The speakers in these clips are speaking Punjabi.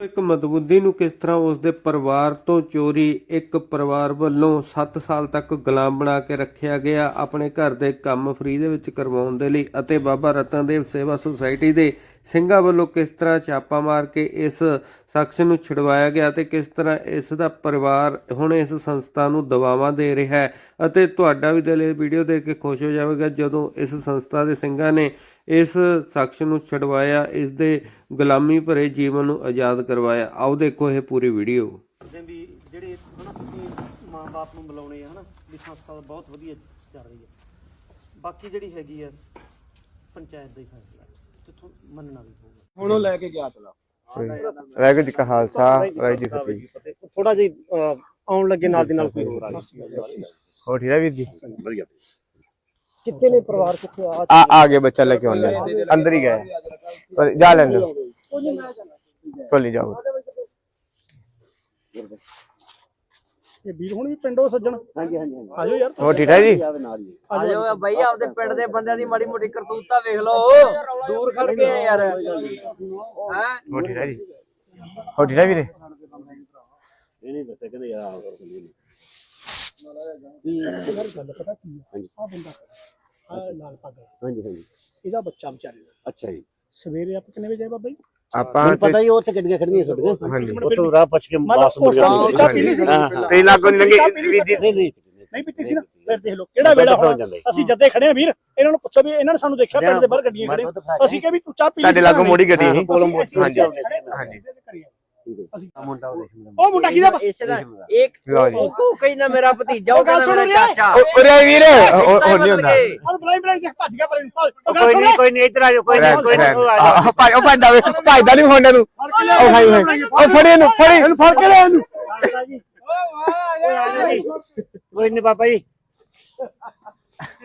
ਇੱਕ ਮਦਬੁੱਧੀ ਨੂੰ ਕਿਸ ਤਰ੍ਹਾਂ ਉਸ ਦੇ ਪਰਿਵਾਰ ਤੋਂ ਚੋਰੀ ਇੱਕ ਪਰਿਵਾਰ ਵੱਲੋਂ 7 ਸਾਲ ਤੱਕ ਗੁਲਾਮ ਬਣਾ ਕੇ ਰੱਖਿਆ ਗਿਆ, ਆਪਣੇ ਘਰ ਦੇ ਕੰਮ ਫ੍ਰੀ ਦੇ ਵਿੱਚ ਕਰਵਾਉਣ ਦੇ ਲਈ ਅਤੇ ਬਾਬਾ ਰਤਨਦੇਵ ਸੇਵਾ ਸੁਸਾਇਟੀ ਦੇ ਸਿੰਘਾਂ ਵੱਲੋਂ ਕਿਸ ਤਰ੍ਹਾਂ ਛਾਪਾ ਮਾਰ ਕੇ ਇਸ ਸ਼ਖਸ ਨੂੰ ਛੁਡਵਾਇਆ ਗਿਆ ਤੇ ਕਿਸ ਤਰ੍ਹਾਂ ਇਸ ਦਾ ਪਰਿਵਾਰ ਹੁਣ ਇਸ ਸੰਸਥਾ ਨੂੰ ਦਵਾਵਾਂ ਦੇ ਰਿਹਾ ਹੈ? ਅਤੇ ਤੁਹਾਡਾ ਵੀ ਦਿਲ ਇਹ ਵੀਡੀਓ ਦੇਖ ਕੇ ਖੁਸ਼ ਹੋ ਜਾਵੇਗਾ ਜਦੋਂ ਇਸ ਸੰਸਥਾ ਦੇ ਸਿੰਘਾਂ ਨੇ ਇਸ ਸ਼ਖਸ ਨੂੰ ਛਡਵਾਇਆ, ਇਸ ਦੇ ਗੁਲਾਮੀ ਭਰੇ ਜੀਵਨ ਨੂੰ ਆਜ਼ਾਦ ਕਰਵਾਇਆ। ਆਓ ਦੇਖੋ ਇਹ ਪੂਰੀ ਵੀਡੀਓ। ਵੀ ਜਿਹੜੇ ਹਨਾ ਤੁਸੀਂ ਮਾਂ-ਬਾਪ ਨੂੰ ਬੁਲਾਉਣੇ ਆ ਹਨਾ, ਵੀ ਸੰਸਥਾ ਬਹੁਤ ਵਧੀਆ ਚੱਲ ਰਹੀ ਹੈ। ਬਾਕੀ ਜਿਹੜੀ ਹੈਗੀ ਆ ਪੰਚਾਇਤ ਦਾ ਹੀ। ਹੈ ਤੇ ਤੁਹਾਨੂੰ ਮੰਨਣਾ ਵੀ ਪਊਗਾ। ਹੁਣ ਉਹ ਲੈ ਕੇ ਗਿਆ ਚਲਾ। ਵਾਹਿਗੁਰੂ ਜੀ ਕਾ ਖਾਲਸਾ ਵਾਹਿਗੁਰੂ ਜੀ ਕੀ ਫਤਿਹ। ਥੋੜਾ ਜਿਹਾ ਅਹ, ਆਉਣ ਲੱਗੇ ਨਾਲ ਦੀ ਨਾਲ ਕੋਈ ਹੋਰ ਆ ਗਿਆ ਹੋ ਠੀਕ ਹੈ ਵੀਰ ਜੀ? ਕਿੱਥੇ ਨੇ ਪਰਿਵਾਰ ਕਿੱਥੇ ਆ? ਆ ਆ ਗਏ ਬੱਚਾ ਲੈ ਕੇ ਆਉਂਦੇ। ਅੰਦਰ ਹੀ ਗਏ। ਪਰ ਜਾ ਲੈਂਦੇ ਕੋਲ ਨਹੀਂ ਜਾਓ। ਇਹ ਵੀਰ ਹੁਣ ਵੀ ਪਿੰਡੋਂ ਸੱਜਣ? ਹਾਂਜੀ ਹਾਂਜੀ ਆਜੋ ਯਾਰ। ਹੋ ਠੀਕ ਹੈ ਜੀ? ਆਜੋ ਬਈ ਆਪਦੇ ਪਿੰਡ ਦੇ ਬੰਦਿਆਂ ਦੀ ਮਾੜੀ ਮੋਟੀ ਕਰਤੂਤਾ ਵੇਖ ਲਓ। ਦੂਰ ਖੜ ਕੇ ਆ ਯਾਰ। ਹੈ? ਹੋ ਠੀਕ ਹੈ ਜੀ? ਹੋ ਠੀਕ ਹੈ ਵੀਰੇ? ਇਹ ਨਹੀਂ ਦੱਸਿਆ ਕਹਿੰਦੇ ਯਾਰ ਆਹ ਕਰ ਆ? ਬੰਦਾ ਆ ਲਾਲ ਪੱਗ। ਹਾਂਜੀ ਹਾਂਜੀ। ਇਹਦਾ ਬੱਚਾ ਵਿਚਾਰੇ ਦਾ। ਅੱਛਾ ਜੀ। ਸਵੇਰੇ ਆਪਾਂ ਕਿੰਨੇ ਵਜੇ ਆਏ ਬਾਬਾ ਜੀ? ਆਪਾਂ ਹੁਣ ਪਤਾ ਹੀ ਉਹ ਉੱਥੇ ਗੱਡੀਆਂ ਖੜੀਆਂ ਤੁਹਾਡੀਆਂ ਹਾਂਜੀ। ਉੱਥੋਂ ਰਾਹ ਪੁੱਛ ਕੇ ਵਾਪਸ ਮੁੜ ਜਾਂਦੇ। ਤੇ ਲਾਗੋਂ ਲੰਗੇ ਜੀ ਨਹੀਂ ਨਹੀਂ ਨਹੀਂ ਪੀਤੀ ਸੀ ਨਾ। ਫਿਰ ਦੇਖ ਲਓ ਕਿਹੜਾ ਵੇਲਾ ਦੁੱਧ ਹੋਣਾ। ਅਸੀਂ ਜੱਦੇ ਖੜੇ ਆ ਵੀਰ ਇਹਨਾਂ ਨੂੰ ਪੁੱਛੋ ਵੀ ਇਹਨਾਂ ਨੇ ਸਾਨੂੰ ਦੇਖਿਆ ਪਿੰਡ ਦੇ ਬਾਹਰ ਗੱਡੀਆਂ ਖੜੇ ਅਸੀਂ ਕਿਹਾ ਵੀ ਤੂੰ ਚਾਹ ਪੀ ਲਈ ਤੁਹਾਡੇ ਲਾਗੋਂ ਮੋੜੀ ਗੱਡੀ ਸੀ। ਹਾਂਜੀ। ਹਾਂਜੀ ਮੁੰਡਾ ਉਹ ਉਹ ਮੁੰਡਾ ਕਿਹਦਾ ਵਾ? ਇਸ ਦਾ ਇੱਕ ਲਓ ਜੀ। ਉਹ ਕਹਿੰਦਾ ਮੇਰਾ ਭਤੀਜਾ ਉਹ ਕਹਿੰਦਾ ਮੇਰਾ ਚਾਚਾ। ਉਹ ਉਰੇ ਵੀਰ। ਉਹ ਉਹ ਨਹੀਂ ਹੁੰਦਾ। ਉਹਨੂੰ ਬੁਲਾਈ ਬੁਲਾਈ ਕੇ ਭੱਜ ਗਿਆ ਪਰ ਇਹਨੂੰ ਭੱਜ- ਉਹ ਗੱਲ ਕੋਈ ਨਹੀਂ ਕੋਈ ਨਹੀਂ ਇੱਧਰ ਆ ਜਾਓ ਕੋਈ ਨਹੀਂ ਕੋਈ ਨਹੀਂ ਉਹ ਆ ਜਾਓ। ਆਹ ਭਾਈ ਉਹ ਭੱਜਦਾ ਵੇ ਭੱਜਦਾ ਨਹੀਂ ਹੁੰਦਾ ਤੂੰ ਉਹ ਭਾਈ ਭਾਈ। ਉਹ ਫੜੀ ਇਹਨੂੰ ਫੜੀ। ਇਹਨੂੰ ਫੜ ਕੇ ਲੈ ਇਹਨੂੰ। ਕੋਈ ਨਹੀਂ ਬਾਬਾ ਜੀ।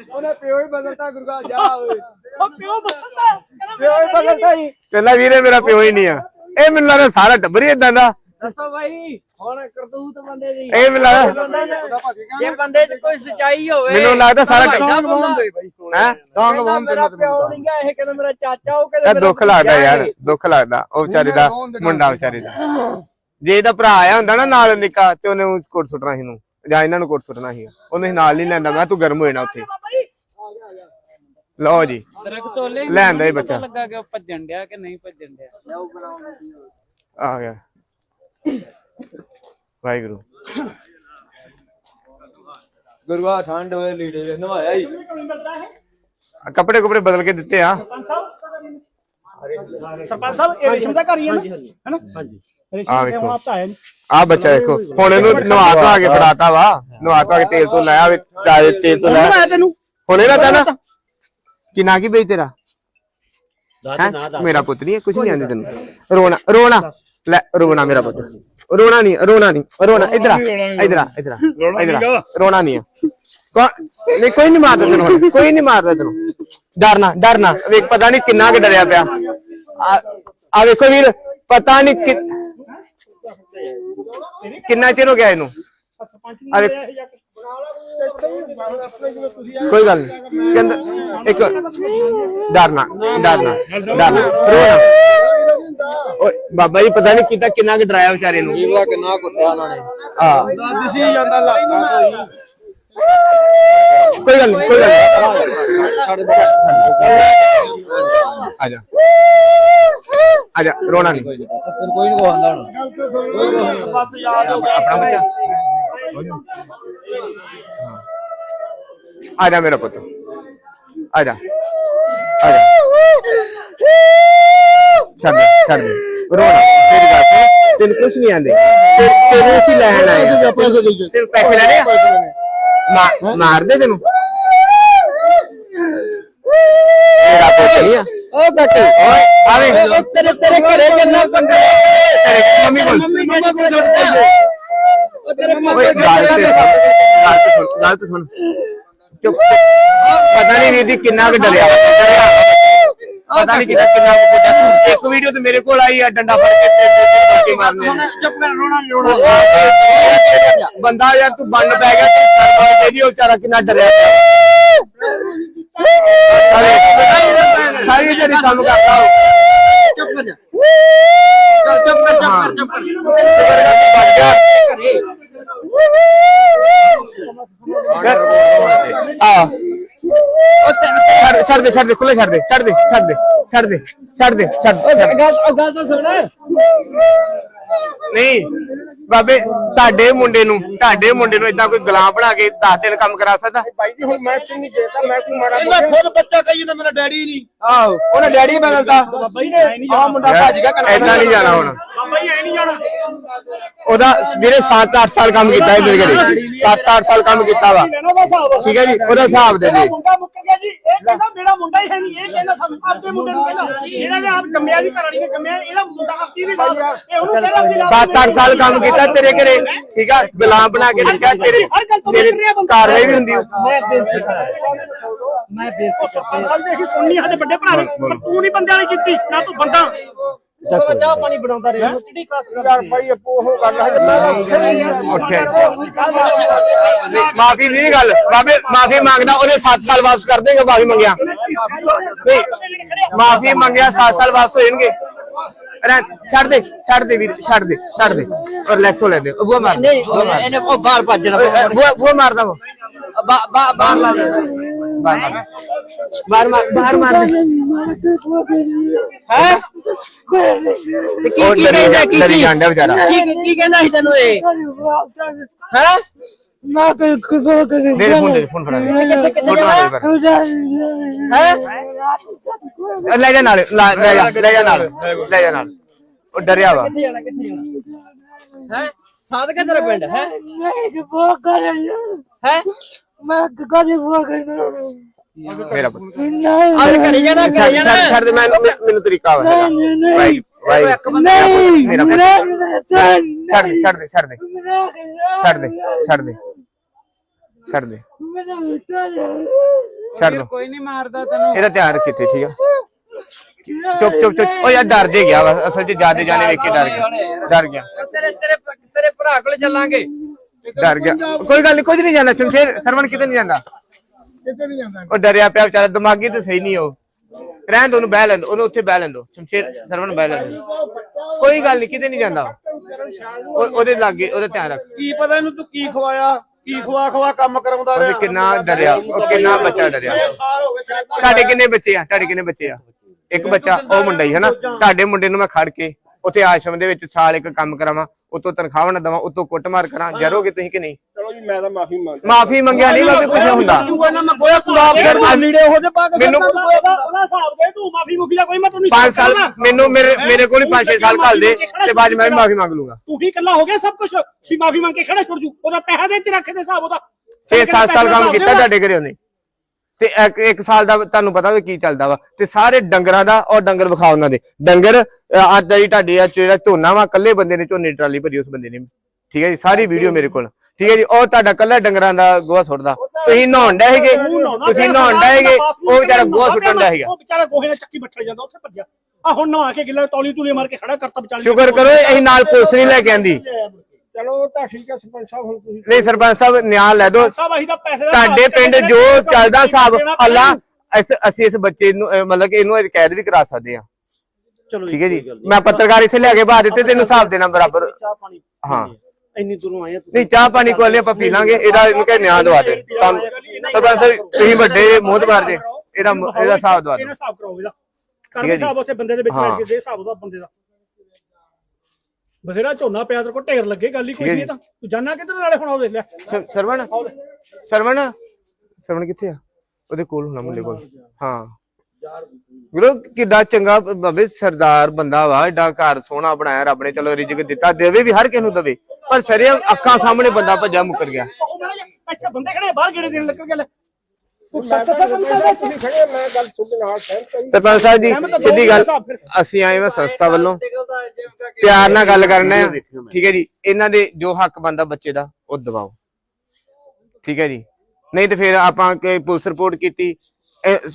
ਉਹਨੇ ਪਿਓ ਹੀ ਬਦਲਤਾ ਗੁਰਗਾ ਜਾ ਓਏ। ਉਹ ਪਿਓ ਬਦਲਦਾ ਪਿਓ ਹੀ ਬਦਲਤਾ ਹੀ ਕਹਿੰਦਾ ਵੀਰੇ ਮੇਰਾ ਪਿਓ ਹੀ ਨਹੀਂ ਆ। ਇਹ ਮੈਨੂੰ ਲੱਗਦਾ ਸਾਰਾ ਟੱਬਰ ਹੀ ਇਦਾਂ ਦਾ। ਦੱਸੋ ਭਾਈ ਹੁਣ ਕਰਤੂਤ ਬੰਦੇ ਦੀ। ਇਹ ਮੈਨੂੰ ਲੱਗਦਾ ਜੇ ਬੰਦੇ 'ਚ ਕੋਈ ਸਚਾਈ ਹੋਵੇ ਮੈਨੂੰ ਲੱਗਦਾ ਸਾਰਾ ਤਾਂ ਟੱਬਰ ਬੰਦਾ ਹੈ? ਕਹਿੰਦਾ ਮੇਰਾ ਪਿਓ ਨਹੀਂ ਇਹ ਕਹਿੰਦਾ ਮੇਰਾ ਚਾਚਾ ਉਹ ਕਹਿੰਦਾ ਦੁੱਖ ਲੱਗਦਾ ਯਾਰ। ਦੁੱਖ ਲੱਗਦਾ ਉਹ ਵਿਚਾਰੇ ਦਾ ਮੁੰਡਾ ਵਿਚਾਰੇ ਦਾ। ਜੇ ਇਹਦਾ ਭਰਾ ਆਇਆ ਹੁੰਦਾ ਨਾ ਨਾਲ ਨਿੱਕਾ ਤੇ ਉਹਨੇ ਉਹ ਕੋਟ ਸੁੱਟਣਾ ਸੀ ਨੂੰ ਜਾਂ ਇਹਨਾਂ ਨੂੰ ਕੋਟ ਸੁੱਟਣਾ ਸੀ। ਉਹਨੇ ਨਾਲ ਨਹੀਂ ਲੈਂਦਾ ਮੈਂ ਤੂੰ ਗਰਮ ਹੋ ਜਾਣਾ ਉੱਥੇ। ਲਓ ਜੀ। ਰਕਤੋਲੇ ਲੈਂਦਾ ਹੀ ਬੱਚਾ। ਲੱਗਾ ਕਿ ਉਹ ਭੱਜਣ ਡਿਆ ਕਿ ਨਹੀਂ ਭੱਜਣ ਡਿਆ। ਆ ਗਿਆ। ਵਾਹਿਗੁਰੂ। ਗੁਰੂਆ ਠੰਡ ਹੋਏ ਲੀੜੇ ਦੇ ਨਵਾਇਆ ਹੀ ਆ ਕੱਪੜੇ ਕੁਪੜੇ ਬਦਲ ਕੇ ਦਿੱਤੇ ਆ। ਸਰਪੰਚ ਸਾਹਿਬ ਇਹ ਰੇਸ਼ਮ ਦਾ ਘਰ ਹੀ ਹੈ ਨਾ? ਹੈਨਾ ਹਾਂਜੀ। ਰੇਸ਼ਮ ਆਹ ਦੇ ਵੇਖੋ। ਹੁਣ ਆਪ ਤਾਂ ਆਇਆ ਨਹੀਂ ਆ ਬੱਚਾ ਦੇਖੋ ਹੁਣ ਇਹਨੂੰ ਨਵਾ ਧਵਾ ਕੇ ਫੜਾਤਾ ਵਾ। ਨਵਾ ਧਵਾ ਕੇ ਤੇਲ ਤੋਂ ਲਾਇਆ ਵੇ ਤੇਲ ਤੋਂ ਲਾਇਆ ਤੈਨੂੰ ਹੁਣ ਇਹਦਾ ਤਾਂ ਨਾ? ਕਿ ਨਾ ਕੀ ਬਈ ਤੇਰਾ? ਹੈਂ? ਮੇਰਾ ਪੁੱਤ ਨਹੀਂ ਕੁਝ ਨਹੀਂ ਆਂਦੇ ਤੈਨੂੰ। ਰੋਣਾ ਰੋਣਾ। ਲੈ ਰੋਣਾ ਮੇਰਾ ਪੁੱਤ। ਰੋਣਾ ਨਹੀਂ ਰੋਣਾ ਨਹੀਂ ਰੋਣਾ। ਇਧਰ ਆ ਇਧਰ ਆ ਇਧਰ ਆ ਇਧਰ ਆ। ਰੋਣਾ ਨਹੀਂ ਆ। ਕੌਣ? ਨਹੀਂ ਕੋਈ ਨਹੀਂ ਮਾਰਦਾ ਤੈਨੂੰ ਹੁਣ, ਕੋਈ ਨਹੀਂ ਮਾਰਦਾ ਤੈਨੂੰ। ਡਰਨਾ ਡਰਨਾ। ਵੇਖ ਪਤਾ ਨਹੀਂ ਕਿੰਨਾ ਕਿ ਡਰਿਆ ਪਿਆ। ਆ ਆ ਵੇਖੋ ਵੀਰ ਪਤਾ ਨਹੀਂ ਕਿ ਕਿੰਨਾ ਚਿਰ ਹੋ ਗਿਆ ਇਹਨੂੰ? ਸਰਪੰਚ ਆ ਵੇਖ ਕੋਈ ਗੱਲ ਨਹੀਂ। ਕਹਿੰਦਾ ਇੱਕ ਡਰਨਾ ਡਰਨਾ ਡਰਨਾ। ਰੋਣਾ। ਓਏ ਬਾਬਾ ਜੀ ਪਤਾ ਨਹੀਂ ਕਿਤਾ ਕਿੰਨਾ ਕਿ ਡਰਾਇਆ ਵਿਚਾਰੇ ਨੂੰ। ਜੀਵਾ ਕਿੰਨਾ ਕੁੱਟਿਆ ਉਹਨਾਂ ਨੇ। ਹਾਂ। ਦਿਸੀ ਜਾਂਦਾ ਲੱਗਦਾ ਕੋਈ ਗੱਲ ਨਹੀਂ ਕੋਈ ਗੱਲ ਨਹੀਂ। ਆ ਜਾ। ਆ ਜਾ ਰੋਣਾ ਨਹੀਂ। ਕੋਈ ਨਹੀਂ ਕੋਹੰਦਾ ਹੁਣ ਬਸ ਯਾਦ ਹੋ ਗਿਆ। ਆਪਣਾ ਬੱਚਾ। ਆ ਜਾ ਮੇਰਾ ਪੁੱਤ। ਆ ਜਾ। ਆ ਜਾ। ਛੱਡ ਦੇ, ਛੱਡ ਦੇ। ਰੋਣਾ। ਤੇਰੀ ਗੱਲ ਸੁਣ। ਤੈਨੂੰ ਕੁਝ ਨਹੀਂ ਆਂਦੇ ਤੈਨੂੰ ਅਸੀਂ ਲੈਣ ਆਏ ਆ। ਤੈਨੂੰ ਪੈਸੇ ਲੈਣੇ ਆ? ਮਾ- ਮਾਰ ਦੇ ਤੈਨੂੰ। ਤੇਰਾ ਪੁੱਤ ਨਹੀਂ ਆ। ਉਹ ਕੱਟ ਓਏ ਆਵੇ। ਤੇਰੇ ਤੇਰੇ ਘਰੇ ਕਿੰਨਾ ਪੰਗਾ ਤੇਰੇ ਮੰਮੀ ਕੋਲ। ਮੰਮੀ ਕੋਲ ਉਹ ਤੇਰੇ ਓਏ ਗੱਲ ਤੇ ਗੱਲ ਤੇ ਸੁਣ ਗੱਲ ਤੇ ਸੁਣ ਚੁੱਪ ਪਤਾ ਨਹੀਂ ਵੀਰ ਜੀ ਕਿੰਨਾ ਕੁ ਡਰਿਆ ਡਰਿਆ ਪਤਾ ਨਹੀਂ ਕਿੰਨਾ ਕਿੰਨਾ ਕੁ ਕੁੱਟਿਆ ਇੱਕ ਵੀਡੀਓ ਤੇ ਮੇਰੇ ਕੋਲ ਆਈ ਆ ਡੰਡਾ ਫੜ ਕੇ ਤੇ ਧੱਕੇ ਮਾਰਨੇ ਨੇ। ਚੁੱਪ ਕਰ ਰੋਣਾ ਨੀ ਰੋਣਾ ਬੰਦਾ ਯਾਰ ਤੂੰ ਬੰਨ ਪੈ ਗਿਆ ਤੇ ਸਰਦਾਰ ਤੇਰੀ ਉਹ ਵਿਚਾਰਾ ਕਿੰਨਾ ਡਰਿਆ ਪਿਆ ਅਰੇ ਸਾਰੀ ਜਿਹੜੀ ਕੰਮ ਕਰਦਾ ਉਹ ਚੁੱਪ ਕਰ ਜਾ ਚੱਲ ਚੁੱਪ ਕਰ ਚੁੱਪ ਕਰ ਬਚ ਗਿਆ ਆ ਛੱਡ ਛੱਡ ਦੇ ਛੱਡ ਦੇ ਖੁੱਲੇ ਛੱਡ ਦੇ ਛੱਡ ਦੇ ਛੱਡ ਦੇ ਛੱਡ ਦੇ ਛੱਡ ਦੇ ਛੱਡ ਗੱਲ ਗੱਲ ਤਾਂ ਸੁਣ ਨਹੀਂ ਬਾਬੇ ਤੁਹਾਡੇ ਮੁੰਡੇ ਨੂੰ ਤੁਹਾਡੇ ਮੁੰਡੇ ਨੂੰ ਇਦਾਂ ਕੋਈ ਗੁਲਾਮ ਬਣਾ ਕੇ 10 ਦਿਨ ਕੰਮ ਕਰਾ ਸਕਦਾ? ਬਾਈ ਜੀ ਹੁਣ ਮੈਂ ਤੈਨੂੰ ਨਹੀਂ ਦੇਤਾ? ਮੈਂ ਕੋਈ ਮਾੜਾ ਮੈਂ ਖੁਦ ਬੱਚਾ ਕਹੀ ਤਾਂ ਮੇਰਾ ਡੈਡੀ ਨਹੀਂ। ਆਹੋ ਉਹਨੇ ਡੈਡੀ ਬਦਲਦਾ ਬਾਬਾ ਜੀ ਨੇ ਆ ਮੁੰਡਾ ਭੱਜ ਗਿਆ ਕਨਾਡਾ ਏਦਾਂ ਨਹੀਂ ਜਾਣਾ ਹੁਣ। ਬਾਬਾ ਜੀ ਐ ਨਹੀਂ ਜਾਣਾ। ਉਹਦਾ ਵੀਰੇ 7-8 ਸਾਲ ਕੰਮ ਕੀਤਾ ਇਹਦੇ ਘਰੇ। 7-8 ਸਾਲ ਕੰਮ ਕੀਤਾ ਵਾ। ਠੀਕ ਹੈ ਜੀ ਉਹਦਾ ਹਿਸਾਬ ਦੇ ਦੇ। ਇਹਦਾ ਮੇਰਾ ਮੁੰਡਾ ਹੀ ਹੈ ਨਹੀਂ ਇਹ ਕਹਿੰਦਾ ਸਾਨੂੰ ਆਪਦੇ ਮੁੰਡੇ ਨੂੰ ਕਹਿੰਦਾ। ਜਿਹੜਾ ਨੇ ਆਪ ਜੰਮਿਆ ਨਹੀਂ ਘਰਾਣੀ ਨੇ ਜੰਮਿਆ ਇਹਦਾ ਮੁੰਡਾ ਆਪਦੀ ਨਹੀਂ ਲਾਦ ਇਹ ਉਹਨੂੰ ਕਹਿੰਦਾ ਵੀ ਲਾਦ 7-8 ਸਾਲ ਕੰਮ ਕੀਤਾ ਤੇਰੇ ਘਰੇ ਠੀਕ ਆ? ਗੁਲਾਮ ਬਣਾ ਕੇ ਰੱਖਿਆ ਤੇਰੇ ਤੇਰੇ ਕਾਰਵਾਈ ਵੀ ਹੁੰਦੀ ਮੈਂ ਬੇਨਤੀ ਮੈਂ ਬੇਨਤੀ ਸਰਪੰਚ ਸਾਹਿਬ ਨੇ ਇਹੀ ਸੁਣਨੀ ਸਾਡੇ ਵੱਡੇ ਭਰਾ ਨੇ ਪਰ ਤੂੰ ਨਹੀਂ ਬੰਦਿਆਂ ਵਾਲੀ ਕੀਤੀ ਨਾ ਤੂੰ ਬੰਦਾ। ਚਾਹ ਪਾਣੀ ਬਣਾਉਂਦਾ ਰਿਹਾ ਕਿਹੜੀ ਕਾਸ ਯਾਰ ਭਾਈ ਉਹ ਗੱਲ ਹੈ ਉੱਥੇ ਮਾਫੀ ਨਹੀਂ ਗੱਲ ਬਾਬੇ ਮਾਫੀ ਮੰਗਦਾ ਉਹਦੇ 7 ਸਾਲ ਵਾਪਸ ਕਰ ਦੇਗਾ ਮਾਫੀ ਮੰਗਿਆ। ਨਹੀਂ ਮਾਫੀ ਮੰਗਿਆ 7 ਸਾਲ ਵਾਪਸ ਹੋ ਜਾਣਗੇ। ਰਹਿ ਛੱਡ ਦੇ ਛੱਡ ਦੇ ਵੀਰ ਛੱਡ ਦੇ ਛੱਡ ਦੇ। ਔਰ ਰਿਲੈਕਸ ਹੋ ਲੈ ਦੇ ਬੂਆ ਮਾਰ ਨਹੀਂ ਇਹਨੇ ਉਹ ਬਾਹਰ ਭੱਜਣਾ ਬੂਆ ਬੂਆ ਮਾਰਦਾ ਉਹ। ਬਾਹਰ ਲਾ ਦੇ। ਬਾਹਰ ਮਾਰ ਬਾਹਰ ਮਾਰ ਦੇ ਹੈ? ਤੇ ਕੀ ਕੀ ਕਹਿੰਦਾ ਕੀ ਕੀ ਜਾਂਦਾ ਵਿਚਾਰਾ ਕੀ ਕੀ ਕਹਿੰਦਾ ਸੀ ਤੈਨੂੰ ਇਹ ਹੈ? ਮੇਰੇ ਫੋਨ ਦੇ ਫੋਨ ਫੜਾ ਦੇ ਹੈ ਲੈ ਜਾ ਨਾਲ ਲਾ- ਜਾ ਲੈ ਜਾ ਨਾਲ ਲੈ ਜਾ ਨਾਲ ਉਹ ਡਰਿਆ ਵਾ ਕਿੱਥੇ ਜਾਣਾ ਕਿੱਥੇ ਜਾਣਾ ਹੈ ਸਾਧ ਕੇ ਤੇਰਾ ਪਿੰਡ ਹੈ ਹੈ? ਮੇਰਾ ਪੁੱਤ ਆਹ ਕਰੀ ਜਾਣਾ ਕਰੀ ਛੱਡ ਜਾਣਾ ਛੱਡ ਛੱਡ ਦੇ ਮੈਨੂੰ ਮੈਨੂੰ ਤਰੀਕਾ ਵਾ ਹੈਗਾ ਵਾਈ ਵਾਈ। ਮੇਰਾ ਪੁੱਤ। ਛੱਡ ਦੇ ਛੱਡ ਦੇ ਛੱਡ ਦੇ ਛੱਡ ਦੇ। ਛੱਡ ਦੇ ਛੱਡ ਦੇ। ਛੱਡ ਦੋ। ਕੋਈ ਨਹੀਂ ਮਾਰਦਾ ਤੈਨੂੰ। ਇਹਦਾ ਧਿਆਨ ਰੱਖੀ ਇੱਥੇ ਠੀਕ ਆ? ਚੁੱਪ ਚੁੱਪ ਚੁੱਪ। ਉਹ ਯਾਰ ਡਰ ਜੇ ਗਿਆ ਵਾ। ਅਸਲ 'ਚ ਜਾਦੇ ਜਾਣੇ ਵੇਖ ਕੇ ਡਰ ਗਿਆ। ਡਰ ਗਿਆ। ਤੇਰੇ ਤੇਰੇ ਤੇਰੇ ਭਰਾ ਕੋਲ ਚੱਲਾਂਗੇ। ਡਰ ਗਿਆ। ਕੋਈ ਗੱਲ ਨਹੀਂ ਕੁਝ ਨਹੀਂ ਜਾਂਦਾ ਸ਼ਮਸ਼ੇਰ ਸਰਵਣ ਕਿਤੇ ਨਹੀਂ ਜਾਂਦਾ। ਕਿਤੇ ਨਹੀਂ ਜਾਂਦਾ। ਉਹ ਡਰਿਆ ਪਿਆ ਵਿਚਾਰਾ ਦਿਮਾਗੀ ਤੇ ਸਹੀ ਨਹੀਂ ਉਹ। ਰਹਿਣ ਦੋ ਉਹਨੂੰ ਬਹਿ ਲੈਣ ਦਿਓ, ਉਹਨੂੰ ਉੱਥੇ ਬਹਿ ਲੈਣ ਦੋ। ਸ਼ਮਸ਼ੇਰ ਸਰਵਣ ਬਹਿ ਲੈਣ ਦਿਓ। ਕੋਈ ਗੱਲ ਨਹੀਂ ਕਿਤੇ ਨਹੀਂ ਜਾਂਦਾ। ਉਹ ਉਹਦੇ ਲਾਗੇ ਉਹਦਾ ਧਿਆਨ ਰੱਖ। ਕੀ ਪਤਾ ਇਹਨੂੰ ਤੂੰ ਕੀ ਖਵਾਇਆ ਕੀ ਖਵਾ ਖਵਾ ਕੰਮ ਕਰਾਉਂਦਾ ਵੀ ਕਿੰਨਾ ਡਰਿਆ ਉਹ ਕਿੰਨਾ ਬੱਚਾ ਡਰਿਆ। ਸਾਲ ਹੋ ਗਏ ਸ਼ਾਇਦ ਤੁਹਾਡੇ ਕਿੰਨੇ ਬੱਚੇ ਆ ਤੁਹਾਡੇ ਕਿੰਨੇ ਬੱਚੇ ਆ? ਇੱਕ ਬੱਚਾ ਉਹ ਮੁੰਡਾ ਹੀ ਹੈ ਨਾ। ਤੁਹਾਡੇ ਮੁੰਡੇ ਨੂੰ ਮੈਂ ਖੜ ਕੇ ਉੱਥੇ ਆਸ਼ਰਮ ਦੇ ਵਿੱਚ ਸਾਲ ਇੱਕ ਕੰਮ ਕਰਾਵਾਂ ਉਤੋਂ ਤਨਖਾਹ ਨਾ ਦਵਾਂ ਉਤੋਂ ਕੁੱਟਮਾਰ ਕਰਾਂ ਜਰੋਗੇ ਤੁਸੀਂ ਕਿ ਨਹੀਂ? ਚਲੋ ਜੀ ਮੈਂ ਤਾਂ ਮਾਫੀ ਮੰਗਦਾ। ਮਾਫੀ ਮੰਗਿਆ ਨਹੀਂ ਬਾਬੇ ਕੁਝ ਹੁੰਦਾ। ਤੂੰ ਕਹਿੰਦਾ ਮੈਂ ਗੋਇਆ ਸੁਲਾਬ ਫਿਰ ਕਰ ਲੀੜੇ ਉਹਦੇ ਪਾ ਕੇ ਮੈਨੂੰ- ਉਹਦਾ ਉਹਦਾ ਹਿਸਾਬ ਦੇ ਤੂੰ ਮਾਫੀ ਮੁਕੀ ਦਾ ਕੋਈ ਮੈਂ ਤੈਨੂੰ ਪੰਜ ਸਾਲ ਮੈਨੂੰ ਮੇਰੇ ਮੇਰੇ ਕੋਲ ਹੀ 5-6 ਸਾਲ ਘੱਲ ਦੇ ਤੇ ਬਾਅਦ 'ਚ ਮੈਂ ਵੀ ਮਾਫੀ ਮੰਗ ਲੂੰਗਾ। ਤੂੰ ਹੀ ਇਕੱਲਾ ਹੋ ਗਿਆ ਸਭ ਕੁਝ ਵੀ ਮਾਫੀ ਮੰਗ ਕੇ ਖੜਾ ਛੁੱਟ ਜੂ। ਉਹਦਾ ਪੈਸਾ ਦੇ ਤੇ ਰੱਖੇ ਦੇ ਹਿਸਾਬ ਉਹਦਾ। 6-7 ਸਾਲ ਕੰਮ ਕੀਤਾ ਤੁਹਾਡੇ ਘਰੇ ਉਹਨੇ। ਤੇ ਇੱਕ ਇੱਕ ਸਾਲ ਦਾ ਤੁਹਾਨੂੰ ਪਤਾ ਵੀ ਕੀ ਚੱਲਦਾ ਵਾ। ਤੇ ਸਾਰੇ ਡੰਗਰਾਂ ਦਾ ਔਰ ਡੰਗਰ ਵਿਖਾ ਉਹਨਾਂ ਦੇ। ਡੰਗਰ ਅਹ, ਅੱਜ ਜਿਹੜੀ ਤੁਹਾਡੀ ਆ ਜਿਹੜਾ ਝੋਨਾ ਵਾ ਕੱਲੇ ਬੰਦੇ ਨੇ ਝੋਨੇ ਦੀ ਟਰਾਲੀ ਭਰੀ ਉਸ ਬੰਦੇ ਨੇ ਠੀਕ ਹੈ ਜੀ? ਸਾਰੀ ਵੀਡੀਓ ਮੇਰੇ ਕੋਲ। ਠੀਕ ਹੈ ਜੀ? ਉਹ ਤੁਹਾਡਾ ਕੱਲਾ ਡੰਗਰਾਂ ਦਾ ਗੋਹਾ ਸੁੱਟਦਾ। ਤੁਸੀਂ ਨਹਾਉਣ ਡਏ ਸੀਗੇ? ਤੁਸੀਂ ਨਹਾਉਣ ਡਏ ਸੀਗੇ? ਉਹ ਵਿਚਾਰਾ ਗੋਹਾ ਸੁੱਟਣ ਡਿਆ ਸੀਗਾ। ਉਹ ਵਿਚਾਰਾ ਗੋਹੇ ਨਾਲ ਚੱਕੀ ਬੱਠਲ ਜਾਂਦਾ ਉੱਥੇ ਭੱਜਿਆ। ਆ ਹੁਣ ਨਵਾ ਕੇ ਗਿੱਲਾ ਤੌਲੀ ਤੂਲੀ ਮਾਰ ਕੇ ਖੜਾ ਕਰਤਾ ਵਿਚਾਲੇ ਸ਼ੁਕਰ ਕਰੋ ਅਸੀਂ ਨਾਲ ਪੁਲਿਸ ਨਹੀਂ ਲੈ ਕੇ ਆਂਦੀ। ਚਲੋ ਤਾਂ ਠੀਕ ਹੈ ਸਰਪੰਚ ਸਾਹਿਬ ਹੁਣ ਤੁਸੀਂ ਨਹੀਂ ਸਰਪੰਚ ਸਾਹਿਬ ਨਿਆਂ ਲੈ ਦਿਓ। ਸਾਹਿਬ ਅਸੀਂ ਤਾਂ ਪੈਸੇ ਦਾ ਤੁਹਾਡੇ ਹਿਸਾਬ ਪਿੰਡ ਜੋ ਚੱਲਦਾ ਹਿਸਾਬ ਅੱਲਾ ਅਸ- ਇਸ ਬੱਚੇ ਨੂੰ ਅਹ, ਮਤਲਬ ਕਿ ਇਹਨੂੰ ਇਹ ਕੈਦ ਵੀ ਕਰਾ ਸਕਦੇ ਆ ਚਲੋ ਠੀਕ ਹੈ ਜੀ। ਮੈਂ ਪੱਤਰਕਾਰ ਇੱਥੇ ਲਿਆ ਕੇ ਬਾਹਰ ਦਿੱਤੇ ਤੈਨੂੰ ਹਿਸਾਬ ਦੇਣਾ ਬਰਾਬਰ। ਚਾਹ ਪਾਣੀ ਹਾਂ। ਇੰਨੀ ਦੂਰੋਂ ਆਏ ਆ ਤੁਸੀਂ। ਨਹੀਂ ਚਾਹ ਪਾਣੀ ਕੋਲੇ ਆਪਾਂ ਪੀ ਲਾਂਗੇ। ਇਹਦਾ ਇਹਨੂੰ ਕਹੇ ਨਿਆਂ ਦਵਾ ਦੇ। ਤੁਹਾਨੂੰ ਸਰਪੰਚ ਸਾਹਿਬ ਤੁਸੀਂ ਵੱਡੇ ਜੇ ਮੋਹਤਬਾਰ ਜੇ ਇਹਦਾ ਇਹਦਾ ਹਿਸਾਬ ਦਵਾ ਇਹਦਾ ਦਿਓ ਹਿਸਾਬ ਕਰਾਓ ਇਹਦਾ। ਕਰ। ਹਿਸਾਬ ਉੱਥੇ ਬੰਦੇ ਦੇ ਵਿੱਚ। ਬੈਠ ਕੇ ਦੇ ਹਿਸਾਬ ਉਹਦਾ ਬੰਦੇ ਦਾ। ਬਥੇਰਾ ਝੋਨਾ ਪਿਆ ਤੇਰੇ ਕੋਲ ਢੇਰ ਲੱਗੇ ਗੱਲ ਹੀ ਕੋਈ ਨਹੀਂ ਤਾਂ। ਤੂੰ ਜਾਣਾ ਕਿੱਧਰ ਨਾਲੇ ਹੁਣ ਉਹਦੇ? ਲੈ। ਸਰਵਣ ਸਰਵਣ ਸਰਵਣ ਕਿੱਥੇ ਆ? ਉਹਦੇ ਕੋਲ ਹੋਣਾ ਮੁੰਡੇ ਕੋਲ। ਹਾਂ। ਵੀਰੋ ਕਿੱਡਾ ਚੰਗਾ ਬਾਬੇ ਸਰਦਾਰ ਬੰਦਾ ਵਾ ਏਡਾ ਘਰ ਸੋਹਣਾ ਬਣਾਇਆ ਰੱਬ ਨੇ ਚਲੋ ਰਿਜਕ ਦਿੱਤਾ ਦੇਵੇ ਵੀ ਹਰ ਕਿਸੇ ਨੂੰ ਦਵੇ। ਪਰ ਸਰੇ ਅੱਖਾਂ ਸਾਹਮਣੇ ਬੰਦਾ ਭੱਜਾ ਮੁੱਕਰ ਗਿਆ। ਅੱਛਾ ਬੰਦੇ ਖੜੇ ਬਾਹਰ ਗੇੜੇ ਦੇਣ ਲੱਗ ਗਿਆ ਲੈ ਤੂੰ ਸੱਚ ਤੁਸੀਂ ਖੜੇ ਮੈਂ ਗੱਲ ਤੁਹਾਡੇ ਨਾਲ ਸਹਿਮਤ ਹਾਂ ਸਰਪੰਚ ਸਾਹਿਬ ਜੀ ਸਿੱਧੀ ਗੱਲ ਅਸੀਂ ਆਏ ਹਾਂ ਸੰਸਥਾ ਵੱਲੋਂ। ਪਿਆਰ ਨਾਲ ਗੱਲ ਕਰਨਾ ਹੈ। ਠੀਕ ਹੈ ਜੀ ਇਹਨਾਂ ਦੇ ਜੋ ਹੱਕ ਬੰਦਾ ਬੱਚੇ ਦਾ ਉਹ ਦਿਵਾਓ। ਠੀਕ ਹੈ ਜੀ ਨਹੀਂ ਤੇ ਫਿਰ ਆਪਾਂ ਕਿ ਪੁਲਿਸ ਰਿਪੋਰਟ ਕੀਤੀ।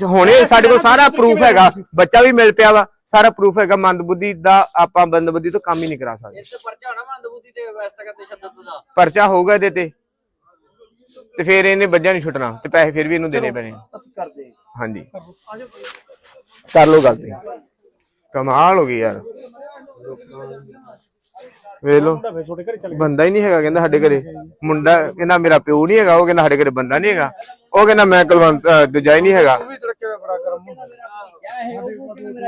ਹੁਣੇ ਸਾਡੇ ਕੋਲ ਸਾਰਾ ਪ੍ਰੂਫ ਹੈਗਾ ਬੱਚਾ ਵੀ ਮਿਲ ਪਿਆ ਵਾ ਸਾਰਾ ਪ੍ਰੂਫ ਹੈਗਾ ਮੰਦਬੁੱਧੀ ਦਾ ਆਪਾਂ ਬੰਦਬੁੱਧੀ ਤੋਂ ਕੰਮ ਹੀ ਨਹੀਂ ਕਰਾ ਸਕਦੇ। ਇਸ ਤੇ ਪਰਚਾ ਹੋਣਾ ਮੰਦਬੁੱਧੀ ਤੇ ਵੈਸਤਾ ਕਰਦੇ ਸ਼ੱਦਤ ਦਾ। ਪਰਚਾ ਹੋਊਗਾ ਇਹਦੇ ਤੇ। ਤੇ ਫਿਰ ਇਹਨੇ ਬੱਜਾ ਨਹੀਂ ਛੁੱਟਣਾ ਤੇ ਪੈਸੇ ਫਿਰ ਵੀ ਇਹਨੂੰ ਦੇਣੇ ਪੈਣੇ। ਅਸੀਂ ਕਰਦੇ ਹਾਂ। ਹਾਂਜੀ। ਕਰ ਲੋ ਗੱਲ ਤੇ। ਕਮਾਲ ਹੋ ਗਈ ਯਾਰ। ਵੇਖ ਲਓ। ਮੁੰਡਾ ਫਿਰ ਛੋਟੇ ਘਰੇ ਚੱਲ ਗਿਆ। ਬੰਦਾ ਹੀ ਨਹੀਂ ਹੈਗਾ ਕਹਿੰਦਾ ਸਾਡੇ ਘਰੇ। ਮੁੰਡਾ ਕਹਿੰਦਾ ਮੇਰਾ ਪਿਓ ਨਹੀਂ ਹੈਗਾ ਉਹ ਕਹਿੰਦਾ ਸਾਡੇ ਘਰੇ ਬੰਦਾ ਨਹੀਂ ਹੈਗਾ। ਉਹ ਕਹਿੰਦਾ ਮੈਂ ਕੁਲਵੰਤ ਅਹ, ਦੂਜਾ ਹੀ ਨਹੀਂ ਹੈਗਾ। ਮੇਰਾ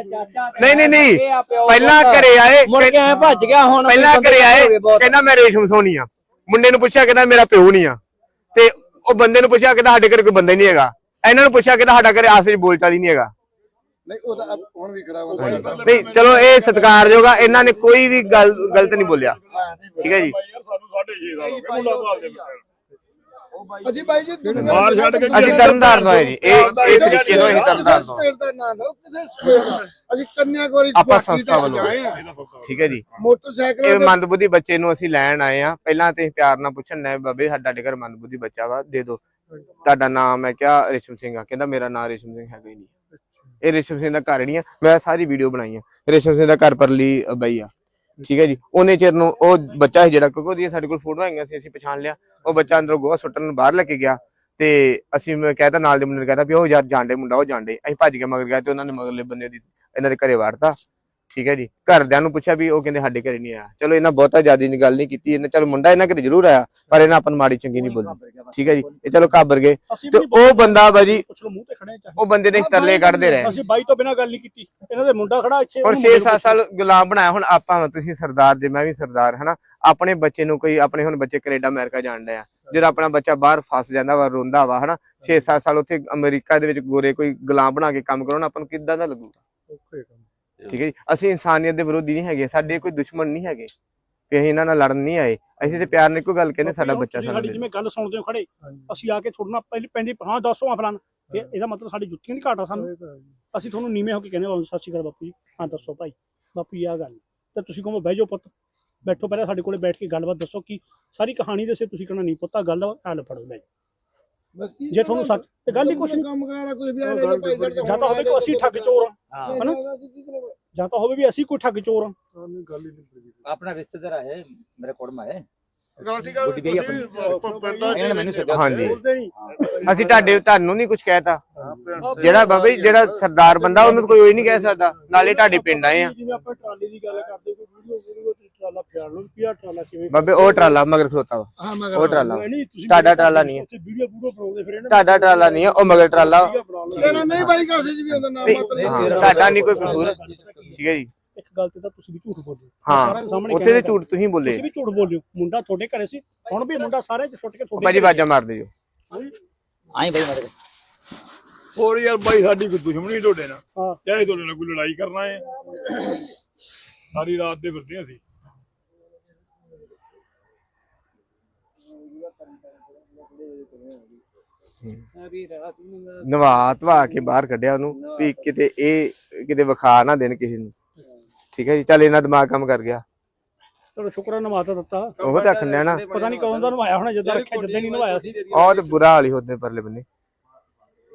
ਚਾਚਾ ਨਹੀਂ ਨਹੀਂ ਨਹੀਂ ਇਹ ਆ ਪਿਓ ਪਹਿਲਾਂ। ਘਰੇ ਆਏ ਮੁੜ ਕੇ ਐ ਭੱਜ ਗਿਆ ਹੁਣ ਪਹਿਲਾਂ ਘਰੇ ਆਏ। ਕਹਿੰਦਾ ਮੈਂ ਰੇਸ਼ਮ ਸੋਨੀ ਆ। ਮੁੰਡੇ ਨੂੰ ਪੁੱਛਿਆ ਕਹਿੰਦਾ ਮੇਰਾ ਪਿਓ ਨਹੀਂ ਆ। ਤੇ ਉਹ ਬੰਦੇ ਨੂੰ ਪੁੱਛਿਆ ਕਹਿੰਦਾ ਸਾਡੇ ਘਰੇ ਕੋਈ ਬੰਦਾ ਹੀ ਨਹੀਂ ਹੈਗਾ। ਇਹਨਾਂ ਨੂੰ ਪੁੱਛਿਆ ਕਹਿੰਦਾ ਸਾਡਾ ਘਰੇ ਆਸੇ ਚ ਬੋਲਚਾਲ ਹੀ ਨਹੀਂ ਹੈਗਾ। ਨਹੀਂ ਉਹ ਤਾਂ ਹੁਣ ਵੀ ਖੜਾ ਵਾ ਨਹੀਂ ਚਲੋ ਇਹ ਸਤਿਕਾਰਯੋਗ ਆ ਇਹਨਾਂ ਨੇ ਕੋਈ ਵੀ ਗੱਲ ਗਲਤ ਨਹੀਂ ਬੋਲਿਆ। ਠੀਕ ਹੈ ਜੀ। ਅਸੀਂ ਬਾਈ ਜੀ ਬਾਹਰ ਛੱਡ ਕੇ ਅਸੀਂ ਤਰਨਤਾਰਨ ਤੋਂ ਆਏ ਜੀ। ਇਹ ਇਹ ਤਰੀਕੇ ਤੋਂ ਅਸੀਂ ਤਰਨਤਾਰਨ ਤੋਂ। ਸਟੇਟ ਦਾ ਨਾਂ ਲਓ? ਕਿਤੇ ਸਟੇਟ ਦਾ? ਅਸੀਂ ਕੰਨਿਆਕੁਮਾਰੀ ਆਪਾਂ ਸੰਸਥਾ ਵੱਲੋਂ। ਠੀਕ ਹੈ ਜੀ। ਮੋਟਰਸਾਈਕਲ ਇਹ ਮੰਦਬੁੱਧੀ ਬੱਚੇ ਨੂੰ ਅਸੀਂ ਲੈਣ ਆਏ ਆ। ਪਹਿਲਾਂ ਤੇ ਪਿਆਰ ਨਾਲ ਪੁੱਛਣ ਨੇ ਬਾਬੇ ਸਾਡਾ ਘਰ ਮੰਦਬੁੱਧੀ ਬੱਚਾ ਵਾ ਦੇ ਦਿਓ ਤੁਹਾਡਾ ਨਾਮ ਹੈ ਕਿਆ ਰੇਸ਼ਮ ਸਿੰਘ ਆ। ਕਹਿੰਦਾ ਮੇਰਾ ਨਾਮ ਰੇਸ਼ਮ ਸਿੰਘ ਹੈਗਾ ਹੀ ਨਹੀਂ। ਇਹ ਰੇਸ਼ਮ ਸਿੰਘ ਦਾ ਘਰ ਨਹੀਂ ਆ। ਮੈਂ ਸਾਰੀ ਵੀਡੀਓ ਬਣਾਈ ਆ। ਰੇਸ਼ਮ ਸਿੰਘ ਦਾ ਘਰ ਪਰਲੀ ਬਈ ਆ। ਠੀਕ ਹੈ ਜੀ। ਉਹਨੇ ਚਿਰ ਨੂੰ ਉਹ ਬੱਚਾ ਸੀ ਜਿਹੜਾ ਕਿਉਂਕਿ ਉਹਦੀਆਂ ਸਾਡੇ ਕੋਲ ਫੋਟੋਆਂ ਹੈਗੀਆਂ ਸੀ ਅਸੀਂ ਪਛਾਣ ਲਿਆ। ਉਹ ਬੱਚਾ ਅੰਦਰੋਂ ਗੋਹਾ ਸੁੱਟਣ ਨੂੰ ਬਾਹਰ ਲੈ ਕੇ ਗਿਆ ਤੇ ਅਸੀਂ ਮੈਂ ਕਹਿਤਾ ਨਾਲ ਦੇ ਮੁੰਡੇ ਨੇ ਕਹਿਤਾ ਵੀ ਉਹ ਯਾਰ ਜਾਂਡੇ ਮੁੰਡਾ, ਉਹ ਜਾਂਡੇ ਅਸੀਂ ਭੱਜ ਕੇ ਮਗਰ ਗਏ ਤੇ ਉਹਨਾਂ ਨੇ ਮਗਰਲੇ ਬੰਦੇ ਦੀ ਇਹਨਾਂ ਦੇ ਘਰੇ ਵਾੜਤਾ। ਠੀਕ ਹੈ ਜੀ। ਘਰਦਿਆਂ ਨੂੰ ਪੁੱਛਿਆ ਵੀ ਉਹ ਕਹਿੰਦੇ ਸਾਡੇ ਘਰੇ ਨਹੀਂ ਆਇਆ। ਚਲੋ ਇਹਨਾਂ ਬਹੁਤਾ ਜ਼ਿਆਦਾ ਨਹੀਂ ਗੱਲ ਨਹੀਂ ਕੀਤੀ। ਇਹਨਾਂ ਚਲੋ ਮੁੰਡਾ ਇਹਨਾਂ ਘਰੇ ਜ਼ਰੂਰ ਆਇਆ ਪਰ ਇਹਨਾਂ ਆਪਾਂ ਨੂੰ ਮਾੜੀ ਚੰਗੀ ਨਹੀਂ ਬੋਲੀ। ਠੀਕ ਹੈ ਜੀ। ਇਹ ਚਲੋ ਕਾਬਰ ਗਏ। ਤੇ ਉਹ ਬੰਦਾ ਬਾਜੀ ਉਹ ਬੰਦੇ ਨੇ ਤਰਲੇ ਕੱਢਦੇ ਰਹੇ। ਅਸੀਂ ਬਾਈ ਤੋਂ ਬਿਨਾਂ ਗੱਲ ਨਹੀਂ ਕੀਤੀ। ਇਹਨਾਂ ਦੇ ਮੁੰਡਾ ਖੜਾ ਇੱਥੇ ਉਹਨੂੰ 6-7 ਸਾਲ ਗੁਲਾਮ ਬਣਾਇਆ। ਹੁਣ ਆਪਾਂ ਤੁਸੀਂ ਸਰਦਾਰ ਜੇ ਮੈਂ ਵੀ ਸਰਦਾਰ ਹਨਾ? ਆਪਣੇ ਬੱਚੇ ਨੂੰ ਕੋਈ ਆਪਣੇ ਹੁਣ ਬੱਚੇ ਕੈਨੇਡਾ ਅਮਰੀਕਾ ਜਾਣਦੇ ਆ ਜਦੋਂ ਆਪਣਾ ਬੱਚਾ ਬਾਹਰ ਫਸ ਜਾਂਦਾ ਵਾ ਰੋਂਦਾ ਵਾ ਹਨਾ? 6-7 ਸਾਲ ਉੱਥੇ ਅਮਰੀਕਾ ਦੇ ਵਿੱਚ ਗੋਰੇ ਕੋਈ ਗੁਲਾਮ ਬਣਾ ਕੇ ਕੰਮ ਕਰਾਉਣ ਆਪਾਂ ਨੂੰ ਕਿੱਦਾਂ ਦਾ ਲੱਗੂਗਾ? ਠੀਕ ਹੈ ਜੀ? ਅਸੀਂ ਇਨਸਾਨੀਅਤ ਦੇ ਵਿਰੋਧੀ ਨਹੀਂ ਹੈਗੇ ਸਾਡੇ ਕੋਈ ਦੁਸ਼ਮਣ ਨਹੀਂ ਹੈਗੇ ਕਿ ਅਸੀਂ ਇਹਨਾਂ ਨਾਲ ਲੜਨ ਨਹੀਂ ਆਏ। ਅਸੀਂ ਤੇ ਪਿਆਰ ਨਾਲ ਇੱਕੋ ਗੱਲ ਕਹਿੰਦੇ ਸਾਡਾ ਬੱਚਾ ਸਾਡਾ ਸਾਡੀ ਜਿਵੇਂ ਗੱਲ ਸੁਣਦੇ ਹੋ ਖੜੇ ਅਸੀਂ ਆ ਕੇ ਛੋੜਨਾ ਪਹਿਲੇ ਪੈਂਦੀ ਹਾਂ ਦੱਸੋ ਆ ਫਲਾਨ ਇਹਦਾ ਮਤਲਬ ਸਾਡੀ ਜੁੱਤੀਆਂ ਦੀ ਘਾਟ ਆ ਸਾਨੂੰ। ਅਸੀਂ ਤੁਹਾਨੂੰ ਨੀਵੇਂ ਹੋ ਕੇ ਕਹਿੰਦੇ ਹਾਂ ਸਤਿ ਸ਼੍ਰੀ ਅਕਾਲ ਬਾਪੂ ਜੀ। ਹਾਂ ਦੱਸੋ ਭਾਈ। ਬਾਪੂ ਜੀ ਆ ਗੱਲ। ਤੇ ਤੁਸੀਂ ਕਹੋ ਬਹਿ ਜਾਓ ਪੁੱਤ। ਬੈਠੋ ਪਹਿਲਾਂ ਸਾਡੇ ਕੋਲੇ ਬੈਠ ਕੇ ਗੱਲਬਾਤ ਦੱਸੋ ਕਿ ਸਾਰੀ ਕਹਾਣੀ ਦੱਸੇ ਤੁਸੀਂ ਕਹਿਣਾ ਨਹੀਂ ਪੁੱਤਾ ਗੱਲ ਹੱਲ ਫੜੋ ਲੈ। ਜੇ ਤੁਹਾਨੂੰ ਸੱਚ ਤੇ ਗੱਲ ਹੀ ਕੁਛ ਨਹੀਂ। ਕੰਮ ਕਰਾਣਾ ਕੋਈ ਵੀ ਆ ਰਿਹਾ ਭਾਈ ਜਾਂ ਤਾਂ ਹੋਵੇ ਕਿ ਅਸੀਂ ਠੱਗ ਚੋਰ ਆ ਹਨਾ? ਜਾਂ ਤਾਂ ਹੋਵੇ ਵੀ ਅਸੀਂ ਕੋਈ ਠੱਗ ਚੋਰ ਆਪਣਾ ਰਿਸ਼ਤੇਦਾਰ ਹੈ ਮੇਰੇ ਕੋਲ ਮਾ। ਹੈ ਗੁੱਡੀ ਗਈ ਆਪਣੀ। ਇਹਨਾਂ ਨੇ ਮੈਨੂੰ ਸੱਦਿਆ ਹਾਂਜੀ। ਬੋਲਦੇ ਨਹੀਂ ਅਸੀਂ ਤੁਹਾਡੇ ਤੁਹਾਨੂੰ ਨਹੀਂ ਕੁਝ ਕਹਿਤਾ। ਜਿਹੜਾ ਬਾਬਾ ਜੀ ਜਿਹੜਾ ਸਰਦਾਰ ਬੰਦਾ ਉਹਨੂੰ ਕੋਈ ਉਹ ਹੀ ਨਹੀਂ ਕਹਿ ਸਕਦਾ। ਨਾਲੇ ਤੁਹਾਡੇ ਪਿੰਡ ਆਏ ਆ। ਜਿਵੇਂ ਆਪਾਂ ਟਰਾਲੀ ਦੀ ਗੱਲ ਕਰਦੇ ਕੋਈ ਵੀਡੀਓ ਵੀਡੀਓ ਟਰਾਲਾ ਫਿਆਰ ਲਓ ਕੀ ਆ ਟਰਾਲਾ ਕਿਵੇਂ ਬਾਬੇ ਉਹ ਟਰਾਲਾ ਮਗਰ ਖਲੋਤਾ ਵਾ। ਹਾਂ ਉਹ ਟਰਾਲਾ। ਨਹੀਂ ਤੁਸੀਂ ਤੁਹਾਡਾ ਟਰਾਲਾ ਨਹੀਂ ਹੈ। ਉੱਥੇ ਵੀਡੀਓ ਵੀਡੀਓ ਬਣਾਉਂਦੇ ਫਿਰ ਇਹਨਾਂ ਤੁਹਾਡਾ ਟਰਾਲਾ ਨਹੀਂ ਹੈ ਉਹ ਮਗਰ ਟਰਾਲਾ ਵਾ। ਤੇਰਾ ਨਹੀਂ ਬਾਈ ਕਾਸੇ ਜੀ ਵੀ ਉਹਦਾ ਨਾਮ ਨਹੀਂ, ਮਤਲਬ ਹਾਂ, ਤੁਹਾਡਾ ਨਹੀਂ ਕੋਈ ਕਸੂਰ। ਠੀਕ ਹੈ ਜੀ। ਇੱਕ ਗੱਲ ਤੇ ਤਾਂ ਤੁਸੀਂ ਵੀ ਝੂਠ ਬੋਲਦੇ ਹਾਂ ਉੱਥੇ ਦੇ ਝੂਠ ਤੁਸੀਂ ਬੋਲੇ। ਤੁਸੀਂ ਵੀ ਝੂਠ ਬੋਲਿਓ। ਮੁੰਡਾ ਤੁਹਾਡੇ ਘਰੇ ਸੀ ਹੁਣ ਵੀ ਮੁੰਡਾ ਸਾਰੇ ਚ ਛੁੱਟ ਕੇ ਤੁਹਾਡੇ ਬਾਜੀ ਬਾਜਾ ਮਾਰਦੇ ਜੋ ਆਈ ਬਈ ਮੇਰੇ ਹੋਰ ਯਾਰ ਬਾਈ ਸਾਡੀ ਕੋਈ ਦੁਸ਼ਮਣੀ ਤੁਹਾਡੇ ਨਾਲ। ਹਾਂ। ਚਾਹੇ ਤੁਹਾਡੇ ਨਾਲ ਕੋਈ ਲੜਾਈ ਕਰਨਾ ਹੈ। ਸਾਰੀ ਰਾਤ ਦੇ ਫਿਰਦੇ ਹਾਂ ਅਸੀਂ। ਨਵਾ ਧਵਾ ਕੇ ਬਾਹਰ ਕੱਢਿਆ ਉਹਨੂੰ ਵੀ ਕਿਤੇ ਇਹ ਕਿਤੇ ਵਿਖਾ ਨਾ ਦੇਣ ਕਿਸੇ ਨੂੰ। ਠੀਕ ਹੈ ਜੀ ਚੱਲ ਇਹਨਾਂ ਦਿਮਾਗ ਕੰਮ ਕਰ ਗਿਆ। ਚਲੋ ਸ਼ੁਕਰ ਨਵਾਤਾ ਦਿੱਤਾ। ਉਹ ਤਾਂ ਡਿਆ ਨਾ। ਪਤਾ ਨਹੀਂ ਕਦੋਂ ਦਾ ਨਵਾਇਆ ਹੋਣਾ ਜਦੋਂ ਰੱਖਿਆ ਜਦੋਂ ਨਹੀਂ ਨਵਾਇਆ। ਸੀ ਉਹ ਤੇ ਬੁਰਾ ਹਾਲ ਹੀ ਹੁੰਦੇ ਪਰਲੇ ਬੰਨੇ।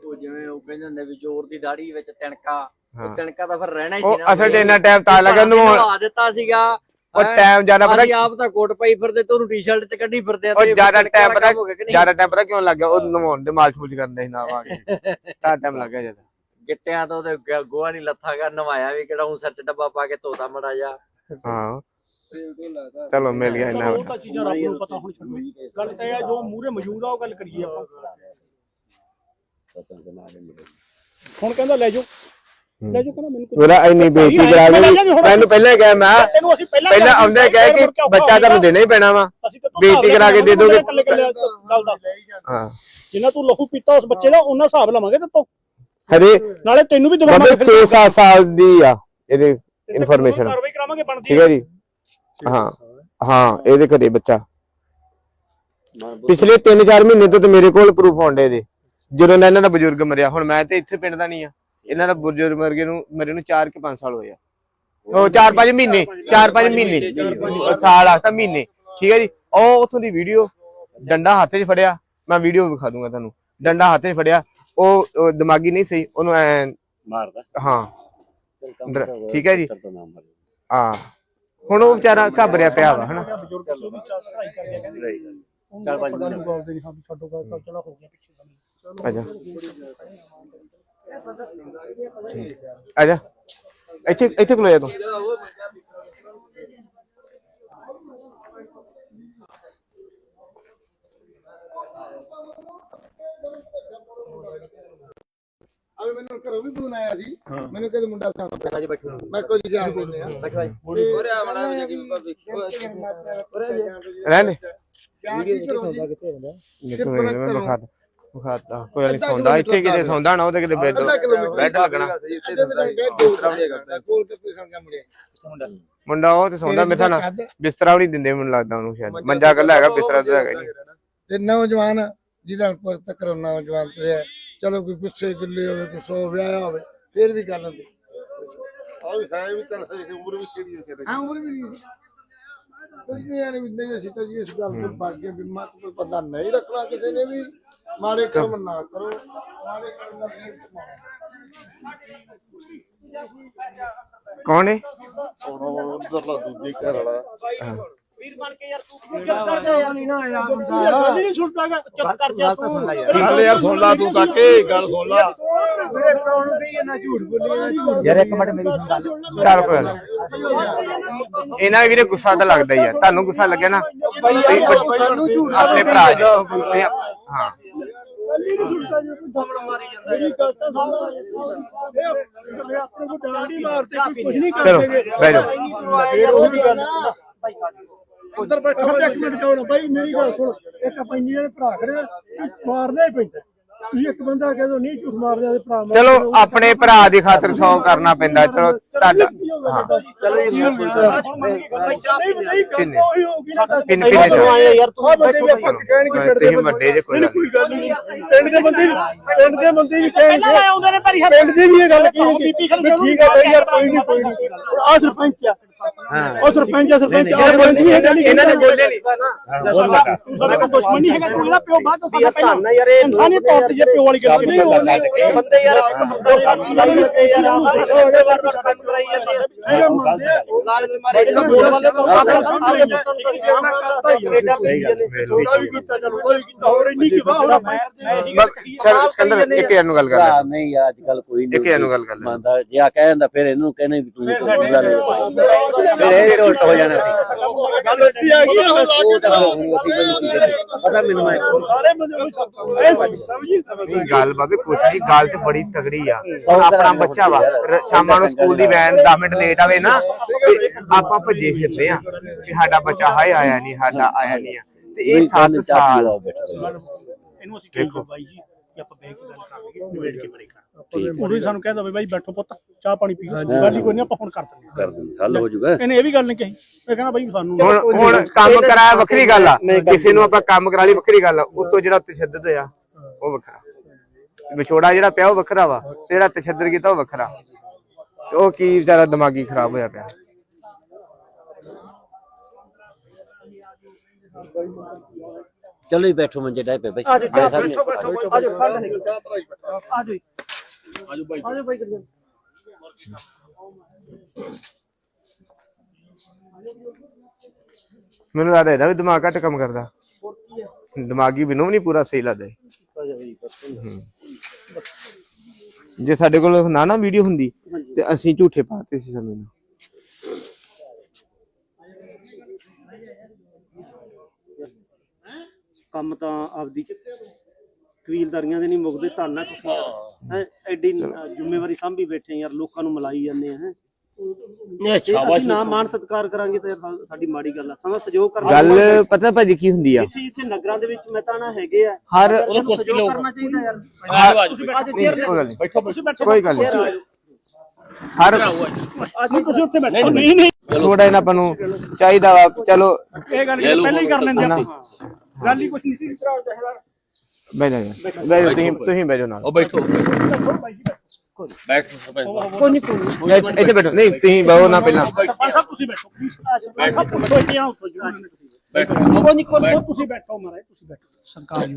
ਉਹ ਜਿਵੇਂ ਉਹ ਕਹਿੰਦੇ ਹੁੰਦੇ ਵੀ ਚੋਰ ਦੀ ਦਾੜੀ ਵਿੱਚ ਤਿਣਕਾ। ਉਹ ਤਿਣਕਾ ਤਾਂ ਫਿਰ ਰਹਿਣਾ ਹੀ ਸੀ ਉਹ ਅਸਲ 'ਚ ਇੰਨਾ ਟਾਈਮ ਤਾਂ ਲੱਗਾ ਨੂੰ ਨਵਾ ਦਿੱਤਾ ਸੀਗਾ। ਉਹ ਟਾਈਮ ਜ਼ਿਆਦਾ ਪਤਾ ਅਸੀਂ ਆਪ ਤਾਂ ਕੋਟ ਪਾਈ ਫਿਰਦੇ ਤੇ ਉਹਨੂੰ ਟੀ-ਸ਼ਰਟ ਚ ਕੱਢੀ ਫਿਰਦੇ ਆ ਉਹ ਤੇ ਜ਼ਿਆਦਾ ਟਾਈਮ ਪਤਾ? ਜ਼ਿਆਦਾ ਟਾਈਮ ਪਤਾ ਕਿਉਂ ਲੱਗ ਗਿਆ? ਉਹ ਨਵਾਉਣ ਦੇ ਮਾਲਸ਼ ਮੂਲਸ਼ ਕਰਨ ਦੇ ਨਾ ਆ ਕੇ ਤਾਂ ਟਾਈਮ ਲੱਗ ਗਿਆ ਜ਼ਿਆਦਾ। ਗਿੱਟਿਆਂ ਤੋਂ ਤੇ ਗੋਹਾ ਨਹੀਂ ਲੱਥਾਗਾ ਨਵਾਇਆ ਵੀ ਕਿਹੜਾ ਉਹ ਸੱਚ ਡੱਬਾ ਪਾ ਕੇ ਧੋਤਾ ਮੜਾ ਜਾ ਹਾਂ। ਚਲੋ ਮਿਲ ਗਿਆ ਚਲੋ ਇੰਨਾ ਉਹ ਤਾਂ ਚੀਜ਼ਾਂ ਰੱਬ ਨੂੰ ਪਤਾ ਹੁਣ ਛੱਡੋ ਗੱਲ ਤਾਂ ਇਹ ਆ ਜੋ ਮੂਹਰੇ ਮੌਜੂਦ ਆ ਉਹ ਗੱਲ ਕਰੀਏ ਆਪਾਂ। ਹੁਣ ਕਹਿੰਦਾ ਲੈ ਜਾਓ। ਲੈ ਜਾਓ ਕਹਿੰਦਾ ਮੈਨੂੰ ਕੋਈ ਮੇਰਾ ਇੰਨੀ ਬੇਇੱਜ਼ਤੀ ਕਰਾ ਕੇ ਮੈਨੂੰ ਪਹਿਲਾਂ ਹੀ ਕਿਹਾ ਮੈਂ ਤੈਨੂੰ ਅਸੀਂ ਪਹਿਲਾਂ ਪਹਿਲਾਂ ਆਉਂਦੇ ਕਹਿ ਕੇ ਬੱਚਾ ਤੁਹਾਨੂੰ ਦੇਣਾ ਹੀ ਪੈਣਾ ਵਾ। ਬੇਇੱਜ਼ਤੀ ਕਰਾ ਕੇ ਦੇ ਦੋਗੇ। ਗੱਲ ਦਾ ਹਾਂ। ਜਿੰਨਾ ਤੂੰ ਲਹੂ ਪੀਤਾ ਉਸ ਬੱਚੇ ਦਾ ਉਹਨਾਂ ਹਿਸਾਬ ਲਵਾਂਗੇ ਤੇ ਤੋਂ। ਹਰੇ ਨਾਲੇ ਤੈਨੂੰ ਵੀ ਬਾਬੇ ਦਵਾਵਾਂਗੇ 6-7 ਸਾਲ ਦੀ ਆ ਇਹਦੇ information। ਕਾਰਵਾਈ ਕਰਾਵਾਂਗੇ ਬਣਦੀ ਠੀਕ ਹੈ ਜੀ। ਹਾਂ। ਹਾਂ ਇਹਦੇ ਘਰੇ ਬੱਚਾ। ਪਿਛਲੇ 3-4 ਮਹੀਨੇ ਤੋਂ ਤੇ ਮੇਰੇ ਕੋਲ ਪ੍ਰੂਫ ਆਉਂਦੇ ਦੇ ਜਦੋਂ ਦਾ ਇਹਨਾਂ ਦਾ ਬਜ਼ੁਰਗ ਮਰਿਆ ਹੁਣ ਮੈਂ ਤੇ ਇੱਥੇ ਪਿੰਡ ਦਾ ਨਹੀਂ ਆ। ਇਹਨਾਂ ਦਾ ਬਜ਼ੁਰਗ ਮਰਗੇ ਨੂੰ ਮਰੇ ਨੂੰ 4 ਕਿ 5 ਸਾਲ ਹੋਏ ਆ। ਉਹ 4-5 ਮਹੀਨੇ 4-5 ਮਹੀਨੇ ਸਾਲ ਆ ਤਾਂ ਮਹੀਨੇ। ਠੀਕ ਹੈ ਜੀ? ਉਹ ਉਥੋਂ ਦੀ ਵੀਡੀਓ ਡੰਡਾ ਹੱਥ 'ਚ ਫੜਿਆ ਮੈਂ ਵੀਡੀਓ ਵਿਖਾ ਦੂੰਗਾ ਤੁਹਾਨੂੰ। ਡੰਡਾ ਹੱਥ 'ਚ ਫੜਿਆ ਉਹ ਦਿਮਾਗੀ ਨਹੀਂ ਸਹੀ ਉਹਨੂੰ ਐ ਮਾਰਦਾ। ਹਾਂ। ਠੀਕ ਹੈ ਜੀ? ਹਾਂ। ਹੁਣ ਉਹ ਵਿਚਾਰਾ ਘਬਰਿਆ ਪਿਆ ਵਾ ਹਨਾ? ਬਜ਼ੁਰਗ ਮੈਨੂੰ ਘਰੋਂ ਵੀ ਫੋਨ ਆਇਆ ਸੀ। ਮੈਨੂੰ ਕਹਿੰਦੇ ਮੁੰਡਾ ਸਾਹਮਣੇ ਬੈਠਾ ਜੀ ਬੈਠਾ। ਮੈਂ ਕੋਈ ਜਾਣ ਦਿੰਦੇ ਆ। ਬੈਠਾ ਜੀ। ਹੋਰ ਆ ਬੜਾ ਵੀ ਜੀ ਮੈਂ ਦੇਖਿਆ ਰਹਿ ਲੈ ਵਿਖਾਤਾ। ਕੋਈ ਨਹੀਂ ਸੌਂਦਾ ਇੱਥੇ ਕਿਤੇ ਸੌਂਦਾ ਨਾ ਉਹਦੇ ਕਿਤੇ ਬੈੱਡ ਅੱਧਾ ਕਿਲੋਮੀਟਰ ਬੈੱਡ ਲੱਗਣਾ ਕੋਲ ਤੇ ਕੋਈ ਸਮਝਾ ਮੁੜਿਆ। ਮੁੰਡਾ। ਉਹ ਤੇ ਸੌਂਦਾ ਮੇਥਾ ਨਾ। ਬਿਸਤਰਾ ਵੀ ਨਹੀਂ ਦਿੰਦੇ ਮੈਨੂੰ ਲੱਗਦਾ ਉਹਨੂੰ ਸ਼ਾਇਦ। ਮੰਜਾ ਕੱਲਾ ਹੈਗਾ ਬਿਸਤਰਾ ਤਾਂ ਹੈਗਾ ਨਹੀਂ ਤੇ ਨੌਜਵਾਨ ਜਿਹਦਾ ਕੋਲ ਤੱਕ ਨੌਜਵਾਨ ਤੁਰਿਆ ਚਲੋ ਕੋਈ ਪਿੱਛੇ ਗਿੱਲੇ ਹੋਵੇ ਕੋਈ ਸੌ ਵਿਆਹਿਆ ਹੋਵੇ ਫਿਰ ਵੀ ਗੱਲ ਹੁੰਦੀ। ਆ ਵੀ ਹੈ ਵੀ ਤਾਂ ਉਮਰ ਵੀ ਕਿਹੜੀ ਹੈ ਹਾਂ ਉਮਰ ਵੀ ਵੀ ਨਹੀਂ ਅਸੀਂ ਤਾਂ ਜੀ ਇਸ ਗੱਲ ਤੋਂ ਭੱਜ ਗਏ ਵੀ ਮਤ ਕੋਈ ਬੰਦਾ ਨਹੀਂ ਰੱਖਣਾ ਕਿਸੇ ਨੇ ਵੀ। ਮਾੜੇ ਕਰਮ ਨਾ ਕਰੋ ਮਾੜੇ ਦਾ ਕੌਣ ਹੈ? ਉਧਰਲਾ ਦੂਜੇ ਘਰ ਵਾਲਾ। ਵੀਰ ਬਣ ਕੇ ਯਾਰ ਤੂੰ ਚੁੱਪ ਕਰ ਜਾ ਯਾਰ ਨਹੀਂ ਨਾ ਆਇਆ ਗੱਲ ਨਹੀਂ ਸੁਣਦਾਗਾ ਚੁੱਪ ਕਰ ਜਾ ਤੂੰ ਗੱਲ ਯਾਰ ਸੁਣ ਲਾ ਤੂੰ ਕਾਕੇ ਗੱਲ ਸੁਣ ਲਾ। ਮੇਰੇ ਕੌਣ ਦੀ ਇਹਨਾਂ ਝੂਠ ਬੋਲੀ ਨਾ ਯਾਰ ਇੱਕ ਮਿੰਟ ਮੇਰੀ ਗੱਲ ਚੱਲ ਕੋਈ ਗੱਲ ਨੀ। ਇਹਨਾਂ ਵੀਰੇ ਗੁੱਸਾ ਤਾਂ ਲੱਗਦਾ ਹੀ ਆ। ਤੁਹਾਨੂੰ ਗੁੱਸਾ ਲੱਗਿਆ ਨਾ? ਆਪਣੇ ਭਰਾ ਜੀ। ਹਾਂ। ਮੇਰੀ ਗੱਲ ਤਾਂ ਸੁਣ ਇਹ ਆਪਣੇ ਕੋ ਡਾਂਡੀ ਮਾਰਦੇ ਕੋਈ ਕੁਝ ਨਹੀਂ ਚਲੋ ਕਰਦੇ। ਬਹਿ ਜਾਓ। ਫੇਰ ਉਹ ਵੀ ਗੱਲ ਅੰਦਰ ਬੈਠੋ ਇੱਕ ਮਿੰਟ ਜਾਓ ਨਾ ਬਾਈ ਮੇਰੀ ਗੱਲ ਸੁਣ। ਇੱਕ ਪੰਜੀ ਦੇ ਭਰਾ ਖੜੇ ਆ, ਮਾਰਨਾ ਹੀ ਪੈਂਦਾ। ਤੁਸੀਂ ਇੱਕ ਬੰਦਾ ਕਹਿ ਦੋ ਨਹੀਂ ਝੂਠ ਮਾਰਦੇ ਦੇ ਭਰਾ ਮਾਰ ਚਲੋ ਆਪਣੇ ਭਰਾ ਦੀ ਖਾਤਰ ਸੌ ਕਰਨਾ ਪੈਂਦਾ। ਚਲੋ ਤੁਹਾਡਾ। ਹਾਂ ਚਲੋ ਜੀ ਨਹੀਂ ਨਹੀਂ ਗੱਲ ਤਾਂ ਉਹੀ ਹੋਊਗੀ ਨਾ। ਪਿੰਨ ਪਿੰਨ ਚਲੋ ਯਾਰ ਤੂੰ ਆ ਬੰਦੇ ਵੀ ਆਪਾਂ ਕਹਿਣਗੇ ਪਿੰਡ ਦੇ ਤੁਸੀਂ ਵੱਡੇ ਜੇ ਕੋਈ ਗੱਲ ਕੋਈ ਗੱਲ ਨਹੀਂ। ਪਿੰਡ ਦੇ ਬੰਦੇ ਵੀ ਪਿੰਡ ਦੇ ਬੰਦੇ ਵੀ ਪਹਿਲਾਂ ਕਹਿਣਗੇ ਲੈ ਆਉਂਦੇ ਨੇ ਭਰੀ ਹੱਥ ਪਿੰਡ ਦੇ ਵੀ ਇਹ ਗੱਲ ਕਹਿਣਗੇ ਵੀ ਠੀਕ ਹੈ ਬਈ ਯਾਰ ਕੋਈ ਨਹੀਂ ਕੋਈ ਨਹੀਂ। ਆ। ਸਰਪੰਚ ਆ। ਉਹ ਸਰਪੰਚ ਆ ਸਰਪੰਚ ਆ ਇਹਨਾਂ ਨਹੀਂ ਹੈਗਾ ਨਹੀਂ ਇਹਨਾਂ ਨੇ ਬੋਲੇ ਨਹੀਂ ਸਾਡਾ ਕੋਈ ਦੁਸ਼ਮਣ ਨਹੀਂ ਹੈਗਾ ਤੂੰ ਇਹਦਾ ਪਿਓ ਬਾਅਦ ਤੋਂ ਸਾਡਾ ਪਹਿਲਾਂ ਯਾਰ ਇਹ ਇਨਸਾਨੀ ਤੌਰ ਤੇ ਜੇ ਪਿਓ ਵਾਲੀ ਗੱਲ ਨਹੀਂ ਹੋਣੀ ਬੰਦੇ ਯਾਰ ਬੰਦੇ ਯਾਰ ਉਹਦੇ ਬਾਰੇ ਗੱਲ ਕਰਾਈ ਜਾਂਦੇ ਆ ਇਹ ਮੰਨਦੇ ਆ ਲਾਲਚ ਮਾਰੇ ਇਹਨਾਂ ਬੋਲ ਵਾਲੇ ਤੋਂ ਆਪਣੇ ਥੋੜਾ ਵੀ ਕੀਤਾ ਚਲੋ ਕੋਈ ਕੀਤਾ ਹੋਰ ਇੰਨੀ ਕਿ ਵਾਹ ਹੁਣ ਚਲ ਸਿਕੰਦਰ ਇੱਕ ਯਾਰ ਨੂੰ ਗੱਲ ਕਰ ਭਰਾ ਲੈ ਨਹੀਂ ਯਾਰ ਅੱਜ ਕੱਲ ਕੋਈ ਨਹੀਂ ਇੱਕ ਯਾਰ ਨੂੰ ਗੱਲ ਕਰ ਲੈ ਮੰਨਦਾ ਜੇ ਆ ਕਹਿ ਦਿੰਦਾ ਫਿਰ ਇਹਨੂੰ ਕਹਿੰਦੇ ਵੀ ਤੂੰ ਕੋਈ ਗੱਲ ਨਹੀਂ ਫਿਰ ਇਹ ਉਲਟ ਹੋ ਜਾਣਾ ਸੀ। ਗੱਲ ਇੱਥੇ ਆ ਗਈ ਉਹ ਤਾਂ ਕੀ ਕਰੀਏ। ਪਤਾ ਮੈਨੂੰ ਮੈਂ ਸਾਰੇ ਬੰਦੇ ਨੂੰ ਸਮਝੀ ਨਹੀਂ ਗੱਲ ਬਾਬੇ ਪੁੱਛ ਗੱਲ ਤੇ ਬੜੀ ਤਗੜੀ ਆ। ਆਪਣਾ ਬੱਚਾ ਵਾ। ਰ- ਸ਼ਾਮਾਂ ਨੂੰ ਸਕੂਲ ਦੀ ਵੈਨ 10 ਮਿੰਟ ਲੇਟ ਆਵੇ ਨਾ ਤੇ ਆਪਾਂ ਭੱਜੇ ਫਿਰਦੇ ਆ ਕਿ ਸਾਡਾ ਬੱਚਾ ਹਾਏ ਆਇਆ ਨਹੀਂ ਸਾਡਾ ਆਇਆ ਨਹੀਂ ਆ। ਤੇ ਇਹ 7 ਸਾਲ ਇਹਨੂੰ ਅਸੀਂ ਕਹਿੰਦੇ ਬਾਈ ਜੀ ਕਿ ਆਪਾਂ ਬੈਠ ਕੇ ਗੱਲ ਕਰ ਲਈਏ ਨਿਬੇੜ ਕੇ ਕਰ। ਉਦੋਂ ਹੀ ਸਾਨੂੰ ਕਹਿ ਦਵੇ ਬਾਈ ਬੈਠੋ ਪੁੱਤ ਚਾਹ ਪਾਣੀ ਪੀਓ ਗੱਲ ਹੀ ਕੋਈ ਨਹੀਂ ਆਪਾਂ ਹੁਣ ਕਰ ਦਿੰਦੇ ਕਰ ਦਿੰਦੇ ਹੱਲ ਹੋ ਜਾਊਗਾ ਇਹਨੇ ਇਹ ਵੀ ਗੱਲ ਨਹੀਂ ਕਹੀ। ਇਹ ਕਹਿੰਦਾ ਬਾਈ ਸਾਨੂੰ ਹੁਣ ਹੁਣ ਕੰਮ ਕਰਾਇਆ ਵੱਖਰੀ ਗੱਲ ਆ। ਕਿਸੇ ਨੂੰ ਆਪਾਂ ਕੰਮ ਕਰਾ ਲਈ ਵੱਖਰੀ ਗੱਲ ਆ। ਉਤੋਂ ਜਿਹੜਾ ਤਸ਼ੱਦਦ ਹੋਇਆ ਉਹ ਵੱਖਰਾ। ਵਿਛੋੜਾ ਜਿਹੜਾ ਪਿਆ ਉਹ ਵੱਖਰਾ ਵਾ। ਜਿਹੜਾ ਤਸ਼ੱਦਦ ਕੀਤਾ ਉਹ ਵੱਖਰਾ। ਉਹ ਕੀ ਵਿਚਾਰਾ ਦਿਮਾਗੀ ਖਰਾਬ ਹੋਇਆ ਪਿਆ। ਚਲੋ ਹੀ ਬੈਠੋ ਮੰਜੇ ਡਾਇ ਪੇ ਬਈ। ਆਜੋ ਆਏ ਸਾਹਮਣੇ। ਆਜੋ ਠੰਡ ਹੈਗੀ ਆਜੋ ਆਜੋ ਬਾਈ ਆਜੋ ਬਾਈ ਕਰੀਏ ਮੈਨੂੰ ਲੱਗਦਾ ਇਹਦਾ ਵੀ ਦਿਮਾਗ ਘੱਟ ਕੰਮ ਕਰਦਾ ਦਿਮਾਗੀ ਮੈਨੂੰ ਵੀ ਨਹੀਂ ਪੂਰਾ ਸਹੀ ਲੱਗਦਾ ਇਹ। ਹਮ। ਜੇ ਸਾਡੇ ਕੋਲ ਨਾ ਨਾ ਵੀਡੀਓ ਹੁੰਦੀ ਤੇ ਅਸੀਂ ਝੂਠੇ ਪਾਤੇ ਸੀ ਸਮੇਂ ਨੂੰ ਕੰਮ ਤਾਂ ਆਪਦੀ ਕਬੀਲਦਾਰੀਆਂ ਦੇ ਨਹੀਂ ਮੁੱਕਦੇ ਧੰਨਾ ਤੁਸੀਂ। ਹੈ। ਐਡੀ ਜ਼ਿੰਮੇਵਾਰੀ ਸਾਂਭੀ ਬੈਠੇ ਯਾਰ ਲੋਕਾਂ ਨੂੰ ਮਲਾਈ ਜਾਂਦੇ ਆ ਹੈ। ਅਸੀਂ ਨਾ ਮਾਨ ਸਤਿਕਾਰ ਕਰਾਂਗੇ ਤਾਂ ਯਾਰ ਸਾ- ਸਾਡੀ ਮਾੜੀ ਗੱਲ ਆ। ਸਮਾਂ ਸਹਿਯੋਗ ਕਰਨਾ ਗੱਲ ਪਤਾ ਭਾਜੀ ਕੀ ਹੁੰਦੀ ਆ? ਇੱਥੇ ਇੱਥੇ ਨਗਰਾਂ ਦੇ ਵਿੱਚ ਮੈਂ ਤਾਂ ਨਾ ਹੈਗੇ ਆ। ਹਰ ਉਹਨੂੰ ਸਹਿਯੋਗ ਕਰਨਾ ਚਾਹੀਦਾ ਯਾਰ। ਨਹੀਂ, ਕੋਈ ਗੱਲ ਨਹੀਂ ਕੋਈ ਗੱਲ ਨਹੀਂ। ਹਰ ਅੱਜ ਤੁਸੀਂ ਉੱਥੇ ਬੈਠੋ। ਨਹੀਂ ਨਹੀਂ। ਥੋੜਾ ਇਹਨਾਂ ਆਪਾਂ ਨੂੰ ਚਾਹੀਦਾ ਵਾ ਚਲੋ। ਇਹ ਗੱਲ ਪਹਿਲਾਂ ਹੀ ਕਰ ਲੈਂਦੇ ਆਪਾਂ। ਗੱਲ ਹੀ ਕੁਝ ਨਹੀਂ ਸੀ। ਬਹਿ ਜਾ ਬਹਿ ਜਾ ਤੁਸੀਂ ਤੁਸੀਂ ਜਾਓ ਨਾਲ। ਬੈਠੋ ਕੋਈ ਨਹੀਂ ਕੋਈ। ਇੱਥੇ ਬੈਠੋ। ਨਹੀਂ ਤੁਸੀਂ ਬਹੋ ਨਾ ਪਹਿਲਾਂ। ਸਰਪੰਚ ਸਾਹਿਬ ਤੁਸੀਂ ਬੈਠੋ। ਪਲੀਜ਼ ਸਰਪੰਚ ਸਾਹਿਬ ਬੈਠੋ ਇੱਥੇ ਆਓ ਬੈਠੋ। ਕੋਈ ਨਹੀਂ ਕੋਈ ਤੁਸੀਂ ਬੈਠੋ ਮਹਾਰਾਜ ਤੁਸੀਂ ਬੈਠੋ। ਸਰਕਾਰ ਜੀ।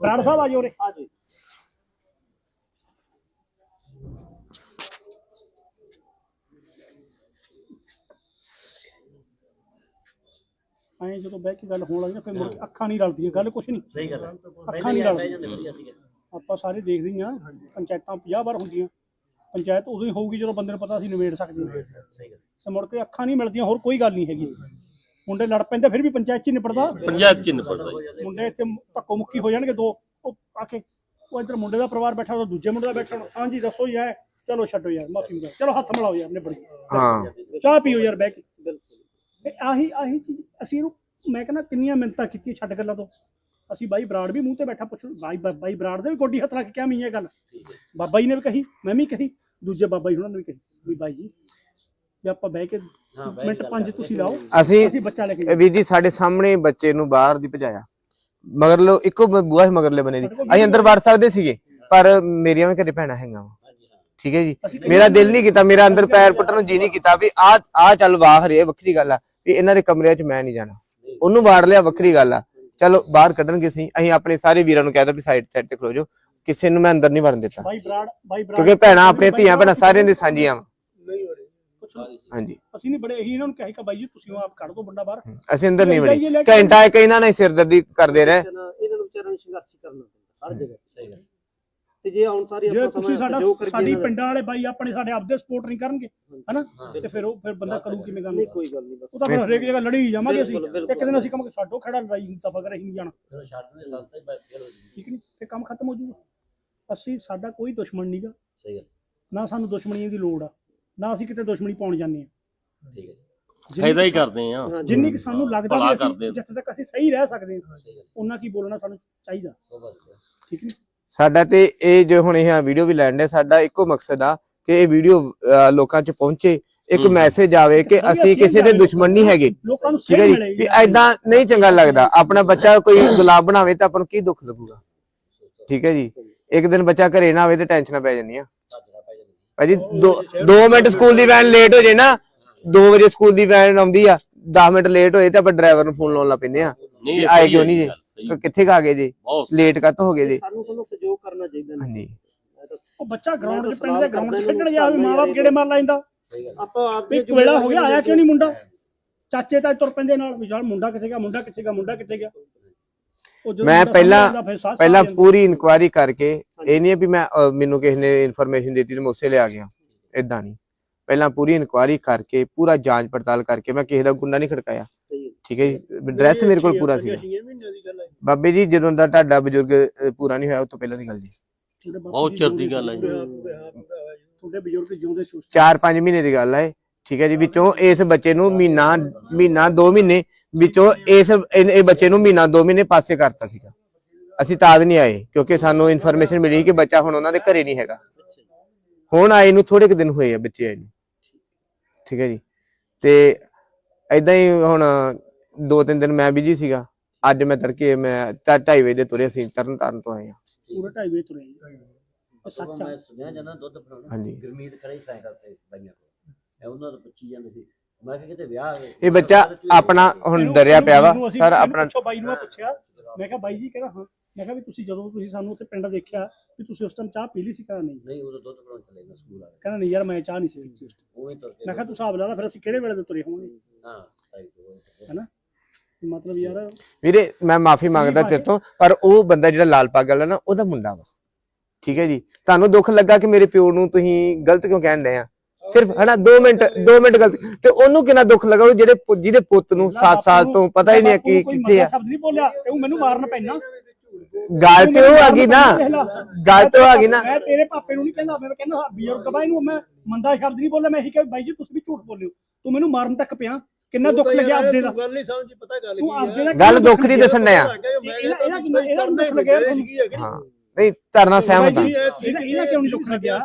ਬਰਾੜ ਸਾਹਿਬ ਆ ਜਾਓ ਰੇ ਆ ਐਂ ਜਦੋਂ ਬਹਿ ਕੇ ਗੱਲ ਹੋਣ ਲੱਗ ਜਾਂ ਫਿਰ ਮੁੜ ਕੇ ਅੱਖਾਂ ਨਹੀਂ ਰਲਦੀਆਂ ਗੱਲ ਕੁਛ ਨਹੀਂ। ਸਹੀ ਗੱਲ ਅੱਖਾਂ ਨਹੀਂ ਰਲਦੀਆਂ। ਆਪਾਂ ਸਾਰੇ ਦੇਖਦੇ ਹੀ ਆ ਪੰਚਾਇਤਾਂ 50 ਵਾਰ ਹੁੰਦੀਆਂ। ਪੰਚਾਇਤ ਉਦੋਂ ਹੀ ਹੋਊਗੀ ਜਦੋਂ ਬੰਦੇ ਨੂੰ ਪਤਾ ਅਸੀਂ ਨਿਬੇੜ ਸਕਦੇ ਹਾਂ। ਤੇ ਮੁੜ ਕੇ ਅੱਖਾਂ ਨਹੀਂ ਮਿਲਦੀਆਂ ਹੋਰ ਕੋਈ ਗੱਲ ਨਹੀਂ ਹੈਗੀ। ਮੁੰਡੇ ਲੜ ਪੈਂਦੇ ਫਿਰ ਵੀ ਪੰਚਾਇਤ ਚ ਹੀ ਨਿਪੜਦਾ ਪੰਜਾਬ ਚ ਨਿਪੜਦਾ ਮੁੰਡੇ ਇੱਥੇ ਧੱਕੋ ਮੁੱਕੀ ਹੋ ਜਾਣਗੇ ਦੋ ਉਹ ਆ ਕੇ ਉਹ ਇੱਧਰ ਮੁੰਡੇ ਦਾ ਪਰਿਵਾਰ ਬੈਠਾ ਉਹ ਦੂਜੇ ਮੁੰਡੇ ਦਾ ਬੈਠਾ। ਹਾਂਜੀ ਦੱਸੋ ਯਾਰ ਚਲੋ ਛੱਡੋ ਯਾਰ ਮਾਫੀ ਮੰਗੋ ਚਲੋ ਹੱਥ ਮਿਲਾਓ ਯਾਰ ਨਿਬੜ ਹਾਂ। ਚਾਹ ਪੀਓ ਯਾਰ ਬਹਿ ਕੇ। ਇਹ ਆਹੀ ਆਹੀ ਚੀਜ਼ ਅਸੀਂ ਇਹਨੂੰ ਮੈਂ ਕਹਿੰਦਾ ਕਿੰਨੀਆਂ ਮਿੰਨਤਾਂ ਕੀਤੀਆਂ ਛੱਡ ਗੱਲਾਂ ਤੋਂ। ਅਸੀਂ ਬਾਈ ਬਰਾੜ ਵੀ ਮੂੰਹ ਤੇ ਬੈਠਾ ਪੁੱਛ ਬਾਈ ਬਾਈ ਬਰਾੜ ਦੇ ਵੀ ਗੋਡੀ ਹੱਥ ਰੱਖ ਕੇ ਆਮੀ ਇਹ ਗੱਲ। ਬਾਬਾ ਜੀ ਨੇ ਵੀ ਕਹੀ ਮੈਂ ਵੀ ਕਹੀ ਦੂਜੇ ਬਾਬਾ ਜੀ ਉਹਨਾਂ ਨੇ ਵੀ ਕਹੀ ਵੀ ਬਾਈ ਜੀ ਜੇ ਆਪਾਂ ਬਹਿ ਕੇ ਮਿੰਟ ਪੰਜ ਤੁਸੀਂ ਲਾਓ ਅਸੀਂ ਅਸੀਂ ਬੱਚਾ ਲੈ ਕੇ ਵੀਰ ਜੀ ਸਾਡੇ ਸਾਹਮਣੇ ਬੱਚੇ ਨੂੰ ਬਾਹਰ ਦੀ ਭਜਾਇਆ। ਮਗਰਲੋ ਇੱਕੋ ਬ- ਬੂਹਾ ਸੀ ਮਗਰਲੇ ਬਨੇ ਦੀ। ਅਸੀਂ ਅੰਦਰ ਵੜ ਸਕਦੇ ਸੀਗੇ ਪਰ ਮੇਰੀਆਂ ਵੀ ਘਰੇ ਭੈਣਾਂ ਹੈਗੀਆਂ ਵਾ। ਠੀਕ ਹੈ ਜੀ? ਮੇਰਾ ਦਿਲ ਨਹੀਂ ਕੀਤਾ ਮੇਰਾ ਅੰਦਰ ਪੈਰ ਪੁੱਟਣ ਨੂੰ ਜੀ ਨਹੀਂ ਕੀਤਾ ਵੀ ਆ ਆ ਚੱਲ ਬਾਹਰ ਇਹ ਵੱਖਰੀ ਗੱਲ ਆ। ਵੀ ਇਹਨਾਂ ਦੇ ਕਮਰਿਆਂ 'ਚ ਮੈਂ ਨਹੀਂ ਜਾਣਾ। ਉਹਨੂੰ ਵਾੜ ਲਿਆ ਵੱਖਰੀ ਗੱਲ ਆ। ਚਲੋ ਬਾਹਰ ਕੱਢਣਗੇ ਸਹੀ। ਅਸੀਂ ਆਪਣੇ ਸਾਰੇ ਵੀਰਾਂ ਨੂੰ ਕਹਿ ਵੀ ਸਾਈਡ ਸਾਈਡ ਤੇ ਖਲੋ ਜਾਓ। ਕਿਸੇ ਨੂੰ ਮੈਂ ਅੰਦਰ ਨਹੀਂ ਵੜਨ ਦਿੱਤਾ। ਬਾਈ ਬਰਾੜ ਬਾਈ ਬਰਾੜ ਕਿਉਂਕਿ ਭੈਣਾਂ ਆਪਣੀਆਂ ਧੀਆਂ ਭੈਣਾਂ ਸਾਰਿਆਂ ਦੀ ਸਾਂਝੀਆਂ ਹਾਂਜੀ। ਅਸੀਂ ਨਹੀਂ ਬੜੇ ਇਹੀ ਇਹਨਾਂ ਨੂੰ ਕਹੇ ਕਿ ਬਾਈ ਜੀ ਤੁਸੀਂ ਉਹ ਆਪ ਕੱਢ ਦੋ ਬੰਦਾ ਬਾਹਰ। ਅਸੀਂ ਅੰਦਰ ਨਹੀਂ ਵੜੇ। ਘੰਟਾ ਇੱਕ ਇਹਨਾਂ ਨੇ ਸਿਰਦਰਦੀ ਕਰਦੇ ਰਹੇ। ਇਹਨਾਂ ਨੂੰ ਵਿਚਾਰਾਂ ਨੂੰ ਸੰਘਰਸ਼ ਕਰਨਾ ਪੈਂਦਾ ਹਰ ਜਗ੍ਹਾ। ਸਹੀ ਗੱਲ। ਤੇ ਜੇ ਹੁਣ ਸਾਰੀ ਜੇ ਆਪਾਂ ਤੁਸੀਂ ਸਮਾਂ ਸਾਡਾ ਸਾਡੀ ਪਿੰਡਾਂ ਵਾਲੇ ਬਾਈ ਆਪਣੇ ਸਾਡੇ ਆਪਦੇ ਸਪੋਰਟ ਨਹੀਂ ਕਰਨਗੇ ਹਨਾ? ਤੇ ਫਿਰ ਉਹ ਫਿਰ ਬੰਦਾ ਕਰੂ ਕਿਵੇਂ ਗੱਲ ਨਹੀਂ ਕੋਈ ਗੱਲ ਨਹੀਂ ਬਸ। ਉਹ ਤਾਂ ਫਿਰ ਹਰੇਕ ਜਗ੍ਹਾ ਲੜੀ ਹੀ ਜਾਵਾਂਗੇ ਅਸੀਂ। ਇੱਕ ਦਿਨ ਅਸੀਂ ਕਹਾਂਗੇ ਛੱਡੋ ਖੜਾ ਲੜਾਈ ਨੂੰ ਤਾਂ ਫਕਰ ਅਸੀਂ ਨਹੀਂ ਜਾਣਾ। ਜਦੋਂ ਛੱਡ ਦੇ ਸਸਤਾ ਹੀ ਬੈਠ ਕੇ ਠੀਕ ਨਹੀਂ? ਤੇ ਕੰਮ ਖਤਮ ਹੋ ਜਾਊਗਾ। ਅਸੀਂ ਸਾਡਾ ਕੋਈ ਦੁਸ਼ਮਣ ਨਹੀਂਗਾ ਸਹੀ ਗੱਲ। ਨਾ ਸਾਨੂੰ ਦੁਸ਼ਮਣੀ ਦੀ ਲੋੜ ਆ। ਨਾ ਅਸੀਂ ਕਿਤੇ ਦੁਸ਼ਮਣੀ ਪਾਉਣ ਜਾਂਦੇ ਆ ਠੀਕ ਹੈ ਫਾਇਦਾ ਹੀ ਕਰਦੇ ਆ ਜਿੰਨੀ ਕਿ ਸਾਨੂੰ ਲੱਗਦਾ ਵੀ ਅਸੀਂ। ਜਿੱਥੇ ਤੱਕ ਅਸੀਂ ਸਹੀ ਰਹਿ ਸਕਦੇ ਹਾਂ ਉਹਨਾਂ ਕੀ ਬੋਲਣਾ ਸਾਨੂੰ ਚਾਹੀਦਾ। ਠੀਕ ਨਹੀਂ? ਸਾਡਾ ਤੇ ਇਹ ਜੋ ਹੁਣ ਇਹ ਵੀਡੀਓ ਵੀ ਲੈਣ ਦੇ ਸਾਡਾ ਇੱਕੋ ਮਕਸਦ ਆ ਕਿ ਇਹ ਵੀਡੀਓ ਲੋਕਾਂ 'ਚ ਪਹੁੰਚੇ ਇੱਕ ਮੈਸੇਜ ਆਵੇ ਕਿ ਅਸੀਂ ਕਿਸੇ ਦੇ ਦੁਸ਼ਮਣ ਨਹੀਂ ਹੈਗੇ। ਠੀਕ ਹੈ ਜੀ? ਵੀ ਐਦਾਂ ਨਹੀਂ ਚੰਗਾ ਲੱਗਦਾ। ਆਪਣਾ ਬੱਚਾ ਕੋਈ ਗੁਲਾਬ ਬਣਾਵੇ ਤਾਂ ਆਪਾਂ ਨੂੰ ਕੀ ਦੁੱਖ ਲੱਗੂਗਾ? ਠੀਕ ਹੈ ਜੀ? ਇੱਕ ਦਿਨ ਬੱਚਾ ਘਰੇ ਨਾ ਆਵੇ ਤੇ ਟੈਨਸ਼ਨਾਂ ਪੈ ਜਾਂਦੀਆਂ ਭਾਜੀ 2 ਮਿੰਟ ਸਕੂਲ ਦੀ ਵੈਨ ਲੇਟ ਹੋ ਜੇ ਨਾ 2 ਵਜੇ ਸਕੂਲ ਦੀ ਵੈਨ ਆਉਂਦੀ ਆ 10 ਮਿੰਟ ਲੇਟ ਹੋਏ ਤੇ ਆਪਾਂ ਡਰਾਈਵਰ ਨੂੰ ਫੋਨ ਲਾਉਣ ਲੱਗ ਪੈਂਦੇ ਆ। ਆਏ ਕਿਉਂ ਨਹੀਂ ਜੇ ਕਿੱਥੇ ਕਾ ਗਏ ਜੀ? ਲੇਟ ਕਾਤੋਂ ਹੋ ਗਏ ਜੀ? ਕਰਨਾ ਚਾਹੀਦਾ ਨੇ। ਹਾਂਜੀ। ਉਹ ਬੱਚਾ ਗਰਾਊਂਡ 'ਚ ਪਿੰਡ ਦੇ ਗਰਾਊਂਡ 'ਚ ਖੇਡਣ ਗਿਆ ਵੀ ਮਾਂ-ਬਾਪ ਕਿਹੜੇ ਮਾਰ ਲੈਂਦਾ? ਆਪਾਂ ਆਪ ਵੀ ਇੱਕ ਵੇਲਾ ਹੋ ਗਿਆ ਆਇਆ ਕਿਉਂ ਨਹੀਂ ਮੁੰਡਾ? ਚਾਚੇ ਤਾਂ ਤੁਰ ਪੈਂਦੇ ਨਾਲ ਵੀ ਯਾਰ ਮੁੰਡਾ ਕਿੱਥੇ ਗਿਆ ਮੁੰਡਾ ਕਿੱਥੇ ਗਿਆ ਮੁੰਡਾ ਕਿੱਥੇ ਗਿਆ। ਉਹ ਜਦੋਂ ਮੈਂ ਮੁੰਡਾ ਪਹਿਲਾਂ ਸਾਹਮਣੇ ਆਉਂਦਾ ਫਿਰ ਸਾਹ ਪਹਿਲਾਂ। ਪੂਰੀ ਇਨਕੁਆਇਰੀ ਕਰਕੇ ਇਹ ਨਹੀਂ ਹੈ ਵੀ ਮੈਂ ਅਹ, ਮੈਨੂੰ ਕਿਸੇ ਨੇ ਇਨਫੋਰਮੇਸ਼ਨ ਦਿੱਤੀ ਤੇ ਮੈਂ ਉਸੇ ਲਿਆ ਗਿਆ। ਇਦਾਂ ਨਹੀਂ। ਪਹਿਲਾਂ ਪੂਰੀ ਇਨਕੁਆਇਰੀ ਕਰਕੇ ਪੂਰਾ ਜਾਂਚ ਪੜਤਾਲ ਕਰਕੇ ਮੈਂ ਕਿਸੇ ਦਾ ਗੁੰਡਾ ਨਹੀਂ ਖੜਕਾਇਆ। ਠੀਕ ਹੈ ਜੀ? ਐਡਰੈਸ ਮੇਰੇ ਕੋਲ ਪੂਰਾ ਸੀ ਮਹੀਨਿਆਂ ਦੀ ਗੱਲ ਹੈ। ਬਾਬੇ ਜੀ ਜਦੋਂ ਦਾ ਤੁਹਾਡਾ ਬਜ਼ੁਰਗ ਪੂਰਾ ਨਹੀਂ ਹੋਇਆ ਉਸ ਤੋਂ ਪਹਿਲਾਂ ਦੀ ਗੱਲ ਜੀ। ਬਹੁਤ ਚਿਰ ਦੀ ਗੱਲ ਹੈ ਜੀ। ਸੀ। ਤੁਹਾਡੇ ਬਜ਼ੁਰਗ ਜਿਉਂਦੇ ਸੀ ਉਸ 4-5 ਮਹੀਨੇ ਦੀ ਗੱਲ ਹੈ। ਠੀਕ ਹੈ ਜੀ ਵਿੱਚੋਂ ਇਸ ਬੱਚੇ ਨੂੰ ਮਹੀਨਾ ਮਹੀਨਾ 2 ਮਹੀਨੇ ਵਿੱਚੋਂ ਇਸ ਇਹ ਇਹ ਬੱਚੇ ਨੂੰ ਮਹੀਨਾ 2 ਮਹੀਨੇ ਪਾਸੇ ਕਰਤਾ ਸੀਗਾ। ਅਸੀਂ ਤਾਦ ਨਹੀਂ ਆਏ ਕਿਉਂਕਿ ਸਾਨੂੰ ਇਨਫੋਰਮੇਸ਼ਨ ਮਿਲੀ ਕਿ ਬੱਚਾ ਹੁਣ ਉਹਨਾਂ ਦੇ ਘਰੇ ਨਹੀਂ ਹੈਗਾ। ਹੁਣ ਆਏ ਨੂੰ ਥੋੜੇ ਕੁ ਦਿਨ ਹੋਏ ਆ ਬੱਚੇ ਆਏ ਨੂੰ। ਠੀਕ ਹੈ ਜੀ। ਤੇ ਐਦਾਂ ਹੀ ਹੁਣ ਦੋ ਤਿੰਨ ਦਿਨ ਮੈਂ ਬਿਜ਼ੀ ਸੀਗਾ। ਅੱਜ ਮੈਂ ਤੜਕੇ ਮੈਂ 2:30 ਵਜੇ ਦੇ ਤੁਰੇ ਸੀ ਤਰਨ ਤਾਰਨ ਤੋਂ ਆਏ ਆ ਪੂਰੇ ਢਾਈ ਵਜੇ ਤੁਰੇ ਉਹ ਸੱਚ ਆ। ਮੈਂ ਸੁਣਿਆ ਜਾਂਦਾ ਦੁੱਧ ਪਿਲਾਉਣਾ ਹਾਂਜੀ। ਗੁਰਮੀਤ ਖੜਾ ਹੀ ਸਾਈਕਲ ਤੇ ਬਾਈਆਂ ਕੋਲ। ਇਹ ਉਹਨਾਂ ਦਾ ਪੁੱਛੀ ਜਾਂਦੇ ਸੀ। ਮੈਂ ਕਿਹਾ ਕਿਤੇ ਵਿਆਹ ਹੈ ਇਹ ਬੱਚਾ ਆਪਣਾ ਹੁਣ ਡਰਿਆ ਪਿਆ ਵਾ। ਸਰ ਆਪਣਾ ਪੁੱਛੋ ਬਾਈ ਨੂੰ ਮੈਂ ਪੁੱਛਿਆ। ਮੈਂ ਕਿਹਾ ਬਾਈ ਜੀ ਕਹਿੰਦਾ ਹਾਂ ਮੈਂ ਕਿਹਾ ਵੀ ਤੁਸੀਂ ਜਦੋਂ ਤੁਸੀਂ ਸਾਨੂੰ ਉੱਥੇ ਪਿੰਡ ਦੇਖਿਆ ਵੀ ਤੁਸੀਂ ਉਸ ਟਾਈਮ ਚਾਹ ਪੀ ਲਈ ਸੀ ਕਹਿੰਦਾ ਨਹੀਂ? ਨਹੀਂ ਉਦੋਂ ਦੁੱਧ ਪਿਲਾਉਣ ਚਲੇ ਗਏ ਸਕੂਲ ਵਾਲੇ। ਕਹਿੰਦਾ ਨਹੀਂ ਯਾਰ ਮੈਂ ਚਾਹ ਨਹੀਂ ਸੀ ਪੀਤੀ ਉਸ time। ਉਵੇਂ ਤੁਰ ਕੇ ਮੈਂ ਕਿਹਾ ਤੂੰ ਹਿਸਾਬ ਲਾ ਲਾ ਫਿਰ ਅਸੀਂ ਕਿਹੜੇ ਵੇਲੇ ਦੇ ਤੁਰੇ ਹੋਵਾਂਗੇ? ਹਾਂ ਤੁਰ ਕੇ। ਹੈਨਾ? ਮਤਲਬ ਯਾਰ ਵੀਰੇ ਮੈਂ ਮਾਫੀ ਮੰਗਦਾ ਤੇਰੇ ਤੋਂ ਪਰ ਉਹ ਬੰਦਾ ਜਿਹੜਾ ਲਾਲ ਪੱਗ ਵਾਲਾ ਨਾ ਉਹਦਾ ਮੁੰਡਾ ਵਾ। ਠੀਕ ਹੈ ਜੀ? ਤੁਹਾਨੂੰ ਦੁੱਖ ਲੱਗਾ ਕਿ ਮੇਰੇ ਪਿਓ ਨੂੰ ਤੁਸੀਂ ਗਲਤ ਕਿਉਂ ਕਹਿਣ ਡਏ ਆ? ਸਿਰਫ ਹਨਾ 2 ਮਿੰਟ 2 ਮਿੰਟ ਗਲਤ। ਤੇ ਉਹਨੂੰ ਕਿੰਨਾ ਦੁੱਖ ਲੱਗਾ ਉਹ ਜਿਹੜੇ ਪੁ- ਜਿਹਦੇ ਪੁੱਤ ਨੂੰ 7 ਸਾਲ ਤੋਂ ਪਤਾ ਹੀ ਨਹੀਂ ਹੈ ਕਿ ਕੋਈ ਕਿੱਥੇ ਆ। ਮੰਦਾ ਸ਼ਬਦ ਨਹੀਂ ਬੋਲਿਆ ਤੇ ਉਹ ਮੈਨੂੰ ਮਾਰਨ ਪੈਣਾ ਗੱਲ ਤੇ ਉਹ ਆ ਗਈ ਨਾ। ਗੱਲ ਤੇ ਉਹ ਆ ਗਈ ਨਾ। ਮੈਂ ਤੇਰੇ ਪਾਪੇ ਨੂੰ ਨਹੀਂ ਕਹਿੰਦਾ ਮੈਂ ਕਹਿੰਦਾ ਬਜ਼ੁਰਗ ਬਾਈ ਨੂੰ ਮੈਂ ਮੰਦਾ ਸ਼ਬਦ ਨਹੀਂ ਬੋਲਿਆ ਮੈਂ ਇਹੀ ਕਿਹਾ ਬਾਈ ਜੀ ਤੁਸੀਂ ਵੀ ਝੂਠ ਬੋਲਿਓ। ਤੂੰ ਮੈਨੂੰ ਮਾਰਨ ਤੱਕ ਪਿਆ। ਕਿੰਨਾ ਦੁੱਖ ਲੱਗਿਆ ਆਪਦੇ ਦਾ? ਗੱਲ ਨਹੀਂ ਸਮਝੀ ਪਤਾ ਗੱਲ ਆਪਦੇ ਦਾ ਗੱਲ ਦੁੱਖ ਦੀ ਦੱਸਣ ਡਿਆ। ਇਹਦਾ ਇਹਦਾ ਕਿੰਨਾ ਇਹਦਾ ਦੁੱਖ ਲੱਗਿਆ ਤੁਹਾਨੂੰ? ਹਾਂ। ਨਹੀਂ ਧਰਨਾ ਸਹਿਮਤ ਆ ਇਹਦਾ ਕਿਉਂ ਨਹੀਂ ਦੁੱਖ ਲੱਗਿਆ?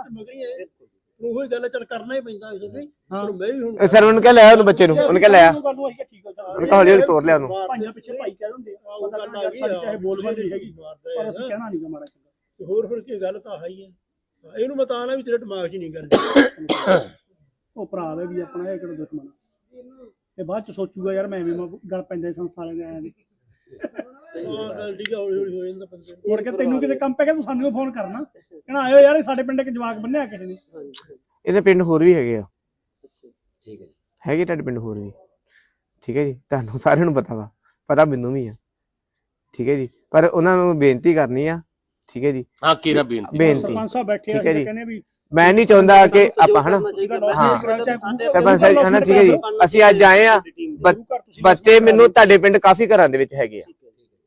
ਉਹੀ ਗੱਲ ਚੱਲ ਕਰਨਾ ਹੀ ਪੈਂਦਾ ਇਸ ਲਈ। ਹਾਂ। ਮੈਂ ਵੀ ਹੁਣ ਸਰ ਉਹਨੂੰ ਕਹਿ ਲਿਆ ਉਹਨੂੰ ਬੱਚੇ ਨੂੰ। ਉਹਨੂੰ ਕਹਿ ਲਿਆ। ਆ ਉਹਨੂੰ ਕਹਿ ਹੌਲੀ ਹੌਲੀ ਤੋੜ ਲਿਆ ਉਹਨੂੰ। ਭਾਈਆਂ ਪਿੱਛੇ ਭਾਈ ਕਹਿ ਦਿੰਦੇ ਆ। ਗੱਲ ਆ ਚਾਹੇ ਬੋਲ ਬੰਦੀ ਹੈਗੀ ਪਰ ਅਸੀਂ ਕਹਿਣਾ ਨਹੀਂ ਮਾੜਾ ਚੰਗਾ ਤੇ ਹੋਰ ਫਿਰ ਕੀ ਗੱਲ ਤਾਂ ਹੈ ਹੀ ਹੈ ਇਹਨੂੰ ਮੈਂ ਤਾਂ ਨਾ ਵੀ ਤੇਰੇ ਦਿਮਾਗ 'ਚ ਹੀ ਨਹੀਂ ਗੱਲ। ਉਹ ਭਰਾ ਦਾ ਵੀ ਆਪਣਾ ਇਹ ਕਿਹੜਾ ਦੁਸ਼ਮਣ ਇਹ ਬਾਅਦ ਚ ਸੋਚੂਗਾ ਯਾਰ ਮੈਂ ਐਵੇਂ ਮੈਂ ਗੱਲ ਪੈਂਦਾ ਸੰਸਥਾ ਵਾਲਿਆਂ ਦੇ ਆਇਆ ਦੀ। ਗੱਲ ਠੀਕ ਆ ਹੌਲੀ ਹੌਲੀ ਹੋ ਜਾਂਦਾ ਬੰਦੇ ਨੂੰ। ਮੁੜ ਕੇ ਤੈਨੂੰ ਕਿਤੇ ਕੰਮ ਪੈ ਗਿਆ ਤੂੰ ਸਾਨੂੰ ਫੋਨ ਕਰਨਾ। ਕਹਿਣਾ ਆਇਓ ਯਾਰ ਇਹ ਸਾਡੇ ਪਿੰਡ ਇੱਕ ਜਵਾਕ ਬੰਨਿਆ ਕਿਸੇ ਨੇ। ਇਹਦੇ ਪਿੰਡ ਹੋਰ ਵੀ ਹੈਗੇ ਆ। ਠੀਕ ਹੈ ਜੀ। ਹੈਗੇ ਤੁਹਾਡੇ ਪਿੰਡ ਹੋਰ ਵੀ। ਠੀਕ ਹੈ ਜੀ ਤੁਹਾਨੂੰ ਸਾਰਿਆਂ ਨੂੰ ਪਤਾ ਵਾ। ਪਤਾ ਮੈਨੂੰ ਵੀ ਆ। ਠੀਕ ਹੈ ਜੀ ਪਰ ਉਹਨਾਂ ਨੂੰ ਬੇਨਤੀ ਕਰਨੀ ਆ ਠੀਕ ਹੈ ਜੀ? ਹਾਂ ਕੀਰਾ ਬੇਨਤੀ ਬੇਨਤੀ। ਸਰਪੰਚ ਸਾਹਿਬ ਬੈਠੇ ਆ ਠੀਕ ਹੈ ਜੀ। ਕਹਿੰਦੇ ਵੀ ਮੈਂ ਨਹੀਂ ਚਾਹੁੰਦਾ ਕਿ ਆਪਾਂ ਹਨਾ? ਹਾਂ। ਸਰਪੰਚ ਸਾਹਿਬ ਹਨਾ ਠੀਕ ਹੈ ਜੀ? ਅਸੀਂ ਅੱਜ ਆਏ ਆ। ਬੱਚੇ ਮੈਨੂੰ ਤੁਹਾਡੇ ਪਿੰਡ ਕਾਫੀ ਘਰਾਂ ਦੇ ਵਿੱਚ ਹੈਗੇ ਆ।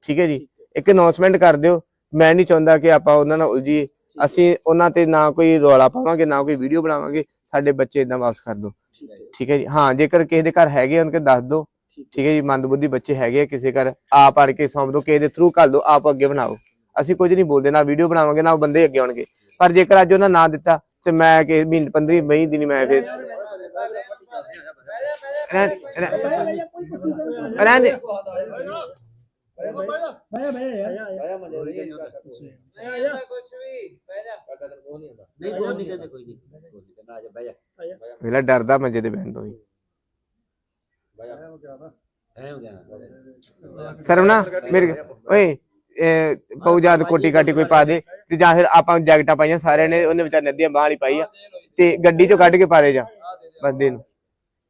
ਠੀਕ ਹੈ ਜੀ? ਇੱਕ ਅਨਾਉਂਸਮੈਂਟ ਕਰ ਦਿਓ। ਮੈਂ ਨਹੀਂ ਚਾਹੁੰਦਾ ਕਿ ਆਪਾਂ ਉਹਨਾਂ ਨਾਲ ਉਲਝੀਏ। ਅਸੀਂ ਉਹਨਾਂ ਤੇ ਨਾ ਕੋਈ ਰੌਲਾ ਪਾਵਾਂਗੇ ਨਾ ਕੋਈ ਵੀਡੀਓ ਬਣਾਵਾਂਗੇ। ਸਾਡੇ ਬੱਚੇ ਇਦਾਂ ਵਾਪਸ ਕਰ ਦਿਓ। ਠੀਕ ਹੈ। ਜੀ? ਹਾਂ ਜੇਕਰ ਕਿਸੇ ਦੇ ਘਰ ਹੈਗੇ ਉਹਨਾਂ ਕੇ ਦੱਸ ਦਿਓ। ਠੀਕ ਹੈ। ਜੀ? ਮੰਦਬੁੱਧੀ ਬੱਚੇ ਹੈਗੇ ਆ ਕਿਸੇ ਘਰ ਆਪ ਆੜ ਕੇ ਸੌਂਪ ਦਿਓ ਕਿਸੇ ਦੇ ਥਰੂ ਕਰ ਦਿਓ ਆਪ ਅੱਗੇ ਬਣਾਓ। ਅਸੀਂ ਕੁਝ ਨਹੀਂ ਬੋਲਦੇ ਨਾ ਵੀਡੀਓ ਬਣਾਵਾਂਗੇ ਨਾ ਉਹ ਬੰਦੇ ਅੱਗੇ ਆਉਣਗੇ। ਪਰ ਜੇਕਰ ਅੱਜ ਉਹਨਾਂ ਨਾ ਦਿੱਤਾ ਤੇ ਮੈਂ ਕਿ ਮਹੀਨੇ 15 ਮਈ ਦਿਨ ਮੈਂ ਫਿਰ ਰਹਿਣ ਦੇ ਵੇਲਾ ਡਰਦਾ ਮੰਜੇ ਤੇ ਬੈਠਣ ਤੋਂ ਹੀ ਸਰਵਨਾ ਮੇਰੇ ਓਏ। ਪਉ ਜਾਦ ਕੋਟੀ ਕਾਟੀ ਕੋਈ ਪਾ ਦੇ ਤੇ ਜਾਂ ਫਿਰ ਆਪਾਂ ਜੈਕਟਾਂ ਪਾਈਆਂ ਸਾਰਿਆਂ ਨੇ ਉਹਨੇ ਵਿਚਾਰ ਨਦੀਆਂ ਬਾਹਰ ਹੀ ਪਾਈ ਆ। ਤੇ ਗੱਡੀ ਚੋਂ ਕੱਢ ਕੇ ਪਾ ਦੇ ਜਾ ਬੰਦੇ ਨੂੰ।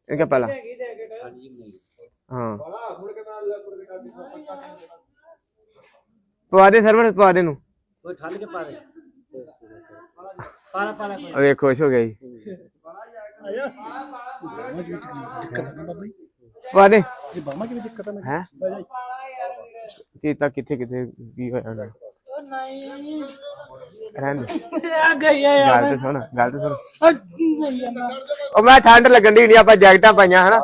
ਇਹ ਕਿਆ ਪਹਿਲਾਂ ਹਾਂ। ਪਵਾ ਦੇ ਸਰਵਨ ਪਵਾ ਦੇ ਨੂੰ ਕੋਈ ਠੰਡ ਕੇ ਪਾ ਦੇ। ਪਾਲਾ ਪਾਲਾ ਕੋਈ ਉਹ ਵੇਖ ਖੁਸ਼ ਹੋ ਗਿਆ ਜੀ। ਪਵਾ ਦੇ। ਹੈ? ਕੀਤਾ ਕਿੱਥੇ ਕਿੱਥੇ ਕੀ ਹੋਇਆ ਹੋਣਾ ਰਹਿਣ ਦੇ ਗੱਲ ਤੇ ਸੁਣ ਗੱਲ ਤੇ ਸੁਣ। ਉਹ ਮੈਂ ਠੰਡ ਲੱਗਣ ਦੀ ਨਹੀਂ ਆਪਾਂ ਜੈਕਟਾਂ ਪਾਈਆਂ ਹਨਾ?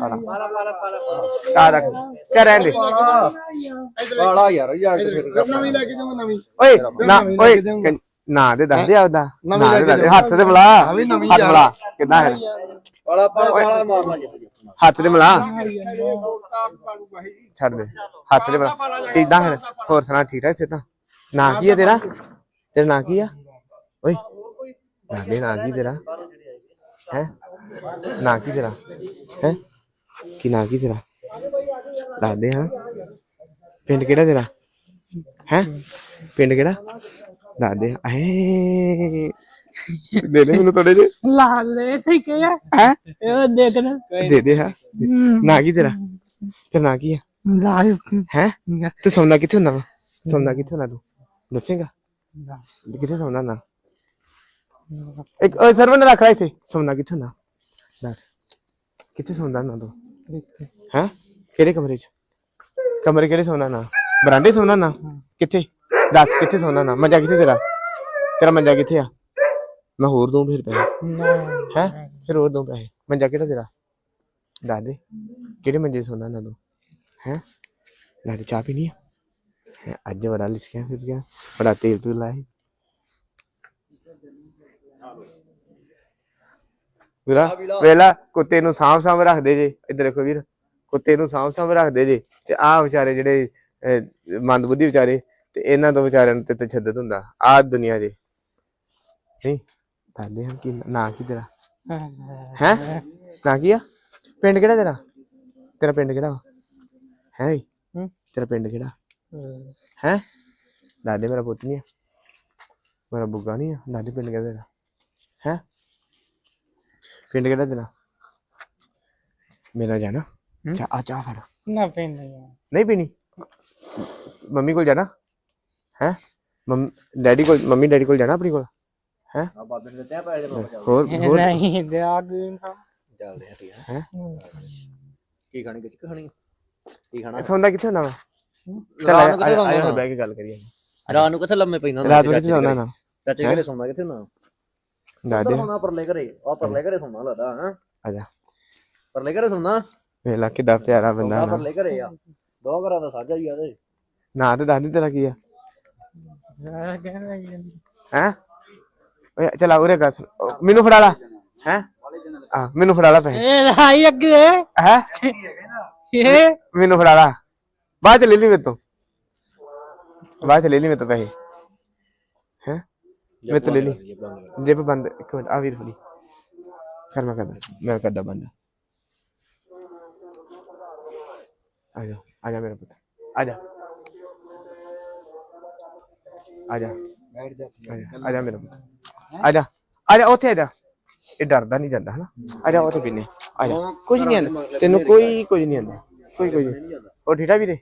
ਪਾਲਾ ਪਾਲਾ ਪਾਲਾ ਆ ਰੱਖ। ਚੱਲ ਰਹਿਣ ਦੇ। ਵਾਲਾ ਯਾਰ ਯਾਰ ਫਿਰ ਨਵੀਂ ਲੈ ਕੇ ਜਾਵਾਂ ਨਵੀਂ। ਓਏ ਨਾ ਓਏ ਕਹਿੰ- ਨਾ ਦੇ ਦੱਸ ਦੇ ਆਪਦਾ। ਨਾ ਕੇ। ਹੱਥ ਤੇ ਹੱਥ ਯਾਰ। ਕਿੱਦਾਂ ਹੈ? ਵਾਲਾ ਪਾਲਾ ਵਾਲਾ ਮਾਰਨਾ ਯਾਰ ਹੱਥ ਤੇ ਮਿਲਾ ਛੱਡ ਦੇ ਹੱਥ ਤੇ ਮਿਲਾ ਕਿੱਦਾਂ ਹੈ ਹੋਰ ਸੁਣਾ ਠੀਕ ਠਾਕ ਸਿੱਧਾ ਨਾਂ ਕੀ ਹੈ ਤੇਰਾ ਤੇਰਾ ਨਾਂ ਕੀ ਆ ਓਏ ਨਾਂ ਦੇ ਨਾਂ ਕੀ ਤੇਰਾ ਹੈ ਨਾਂ ਕੀ ਤੇਰਾ ਹੈ ਕੀ ਨਾਂ ਕੀ ਤੇਰਾ ਦੱਸ ਦੇ ਹਾਂ ਪਿੰਡ ਕਿਹੜਾ ਤੇਰਾ ਹੈ ਪਿੰਡ ਕਿਹੜਾ ਦੱਸ ਦੇ ਐ ਦੇ ਦੇ ਮੈਨੂੰ ਥੋੜੇ ਜੇ ਲਾਲੇ ਠੀਕ ਹੈ। ਹੈ? ਇਹ ਦੇਖ ਨਾ। ਦੇ ਦੇ ਹਾਂ। ਨਾਂ ਕੀ ਤੇਰਾ? ਤੇਰਾ ਨਾਂ ਕੀ ਆ? ਲਾਈਵ ਹੈ? ਤੂੰ ਸੌਂਦਾ ਕਿੱਥੇ ਹੁੰਦਾ ਵਾ? ਸੌਂਦਾ ਕਿੱਥੇ ਹੁੰਦਾ ਤੂੰ? ਦੱਸੇਗਾ? ਕਿੱਥੇ ਸੌਂਦਾ ਨਾ ਇੱਕ ਓਏ ਸਰਵਨ ਰੱਖ ਲੈ ਇੱਥੇ। ਸੌਂਦਾ ਕਿੱਥੇ ਹੁੰਦਾ ਦੱਸ। ਕਿੱਥੇ ਸੌਂਦਾ ਨਾ ਤੂੰ? ਹੈ? ਕਿਹੜੇ ਕਮਰੇ 'ਚ? ਕਮਰੇ ਕਿਹੜੇ ਸੌਂਦਾ ਨਾ ਬਰਾਂਡੇ ਸੌਂਦਾ ਨਾ ਕਿੱਥੇ? ਦੱਸ ਕਿੱਥੇ ਸੌਂਦਾ ਨਾ ਮੰਜਾ ਕਿੱਥੇ ਤੇਰਾ? ਤੇਰਾ ਮੰਜਾ ਕਿੱਥੇ ਆ? ਮੈਂ ਹੋਰ ਦਊਂ ਫਿਰ ਪੈਸੇ? ਹੈ? ਫਿਰ ਹੋਰ ਦਊਂ ਪੈਸੇ? ਮੰਜਾ ਕਿਹੜਾ ਤੇਰਾ? ਦੱਸ ਦੇ। ਕਿਹੜੇ ਮੰਜੇ 'ਤੇ ਸੌਂਦਾ ਨਾ ਤੂੰ? ਹੈ? ਨਾਲੇ ਚਾਹ ਪੀਣੀ ਹੈਂ, ਅੱਜ ਬੜਾ ਲਿਖਿਆ ਫਿਰ ਗਿਆ। ਬੜਾ ਤੇਲ ਤੂਲ ਲਾਇਆ ਵੀਰਾ ਵੇਲਾ ਕੁੱਤੇ ਨੂੰ ਸਾਂਭ ਸਾਂਭ ਰੱਖਦੇ ਜੇ। ਇੱਧਰ ਦੇਖੋ ਵੀਰ ਕੁੱਤੇ ਨੂੰ ਸਾਂਭ ਸਾਂਭ ਰੱਖਦੇ ਜੇ। ਤੇ ਆਹ ਵਿਚਾਰੇ ਜਿਹੜੇ ਅਹ, ਮੰਦਬੁੱਧੀ ਵਿਚਾਰੇ ਤੇ ਇਹਨਾਂ ਤੋਂ ਵਿਚਾਰਿਆਂ ਨੂੰ ਤੇ ਤਸ਼ੱਦਦ ਹੁੰਦਾ। ਆਹ ਦੁਨੀਆ ਦੇ ਨਹੀਂ? ਦੱਸਦੇ ਹਾਂ ਕੀ ਨਾਂ ਕੀ ਤੇਰਾ? ਹੈ? ਨਾਂ ਕੀ ਆ? ਪਿੰਡ ਕਿਹੜਾ ਤੇਰਾ? ਤੇਰਾ ਪਿੰਡ ਕਿਹੜਾ ਹੈ ਤੇਰਾ ਪਿੰਡ ਕਿਹੜਾ? ਹੈ। ਦਾਦੇ ਮੇਰਾ ਪੁੱਤ ਨਹੀਂ ਆ। ਮੇਰਾ ਬੁੱਗਾ ਨਹੀਂ ਆ। ਦਾਦੇ ਪਿੰਡ ਕਿਹੜਾ ਤੇਰਾ? ਹੈ? ਪਿੰਡ ਕਿਹੜਾ ਤੇਰਾ? ਮੇਰਾ ਜਾਣਾ? ਚਾ ਆ ਚਾਹ ਫੜ। ਨਾ ਪਿੰਡ ਨਹੀਂ ਪੀਣੀ? ਮੰਮੀ ਕੋਲ ਜਾਣਾ? ਹੈ? ਮੰਮ ਡੈਡੀ ਕੋਲ ਮੰਮੀ ਡੈਡੀ ਕੋਲ ਜਾਣਾ ਆਪਣੀ ਕੋਲ? ਹੈ? ਆ ਬਾਬੇ ਨੇ ਦਿੱਤੇ ਆ ਪੈਸੇ ਦੇ ਬਾਬਾ ਹੋਰ ਹੋਰ? ਨਹੀਂ ਦਿਆਗ ਨਾ। ਚੱਲਦੇ ਆ ਠੀਕ ਹੈਂ? ਕੀ ਖਾਣੀ ਕਿਚ ਖਾਣੀ ਕੀ ਖਾਣਾ? ਕਿੱਥੇ ਚੱਲ ਆ ਨੂੰ ਕਿੱਥੇ ਆ- ਆ ਜਾ ਸੌਂਦਾ ਬਹਿ ਕੇ ਗੱਲ ਕਰੀਏ। ਰਾਤ ਨੂੰ ਕਿੱਥੇ ਲੰਮੇ ਪੈਂਦਾ ਰਾਤ ਨੂੰ ਕਿੱਥੇ ਸੌਂਦਾ ਨਾ? ਚਾਚੇ ਘਰੇ ਸੌਂਦਾ ਕਿੱਥੇ ਨਾ ਦਾਦੇ ਸੌਂਦਾ ਪਰਲੇ ਘਰੇ। ਆ ਪਰਲੇ ਘਰੇ ਸੌਂਦਾ ਲੱਗਦਾ ਹਾਂ? ਆ ਜਾ। ਪਰਲੇ ਘਰੇ ਸੌਂਦਾ? ਵੇਲਾ ਕਿੱਡਾ ਪਿਆਰਾ ਬੰਦਾ ਸੌਂਦਾ ਨਾ। ਪਰਲੇ ਘਰੇ ਆ। ਦੋ ਘਰਾਂ ਦਾ ਸਾਂਝਾ ਹੀ ਆ ਤੇ ਨਾਂ ਤੇ ਦੱਸ ਦੇ ਤੇਰਾ ਕੀ ਆ? ਹੈ? ਓਏ ਚਲਾ ਉਰੇ ਗਾ ਮੈਨੂੰ ਫੜਾ ਲਾ। ਹੈ? ਆ ਮੈਨੂੰ ਫੜਾ ਲਾ ਪੈਸੇ। ਇਹ ਲਾਈ ਅੱਗੇ। ਹੈ? ਇਹ? ਮੈਨੂੰ ਫੜਾ ਲਾ। ਬਾਅਦ ਚ ਲੈ ਲਈ ਮੇਰੇ ਤੋਂ। ਬਾਅਦ ਚ ਲੈ ਲਈ ਮੇਰੇ ਤੋਂ ਪੈਸੇ। ਹੈ? ਮੇਰੇ ਤੋਂ ਲੈ ਲਈ। ਜੇਬ ਬੰਦ। ਇੱਕ ਮਿੰਟ ਆ ਵੀਰ ਫੜੀ। ਕਰ ਮੈਂ ਕਰਦਾ। ਮੈਂ ਕਰਦਾ ਬੰਦ। ਆ ਜਾ ਆ ਜਾ ਮੇਰਾ ਪੁੱਤ। ਆ ਜਾ। ਆ ਜਾ। ਆ ਜਾ ਆ ਜਾ ਮੇਰਾ ਪੁੱਤ। ਆ ਜਾ ਆ ਜਾ ਉੱਥੇ ਆ ਜਾ। ਇਹ ਡਰਦਾ ਨਹੀਂ ਜਾਂਦਾ ਹਨਾ। ਆ ਜਾ ਉੱਥੇ ਪੀਨੇ। ਆ ਜਾ। ਕੁਝ ਨਹੀਂ ਆਂਦਾ ਤੈਨੂੰ ਕੋਈ ਕੁਝ ਨਹੀਂ ਆਂਦਾ ਕੋਈ ਕੁਝ ਨਹੀਂ। ਉਹ ਠੀਠਾ ਵੀਰੇ?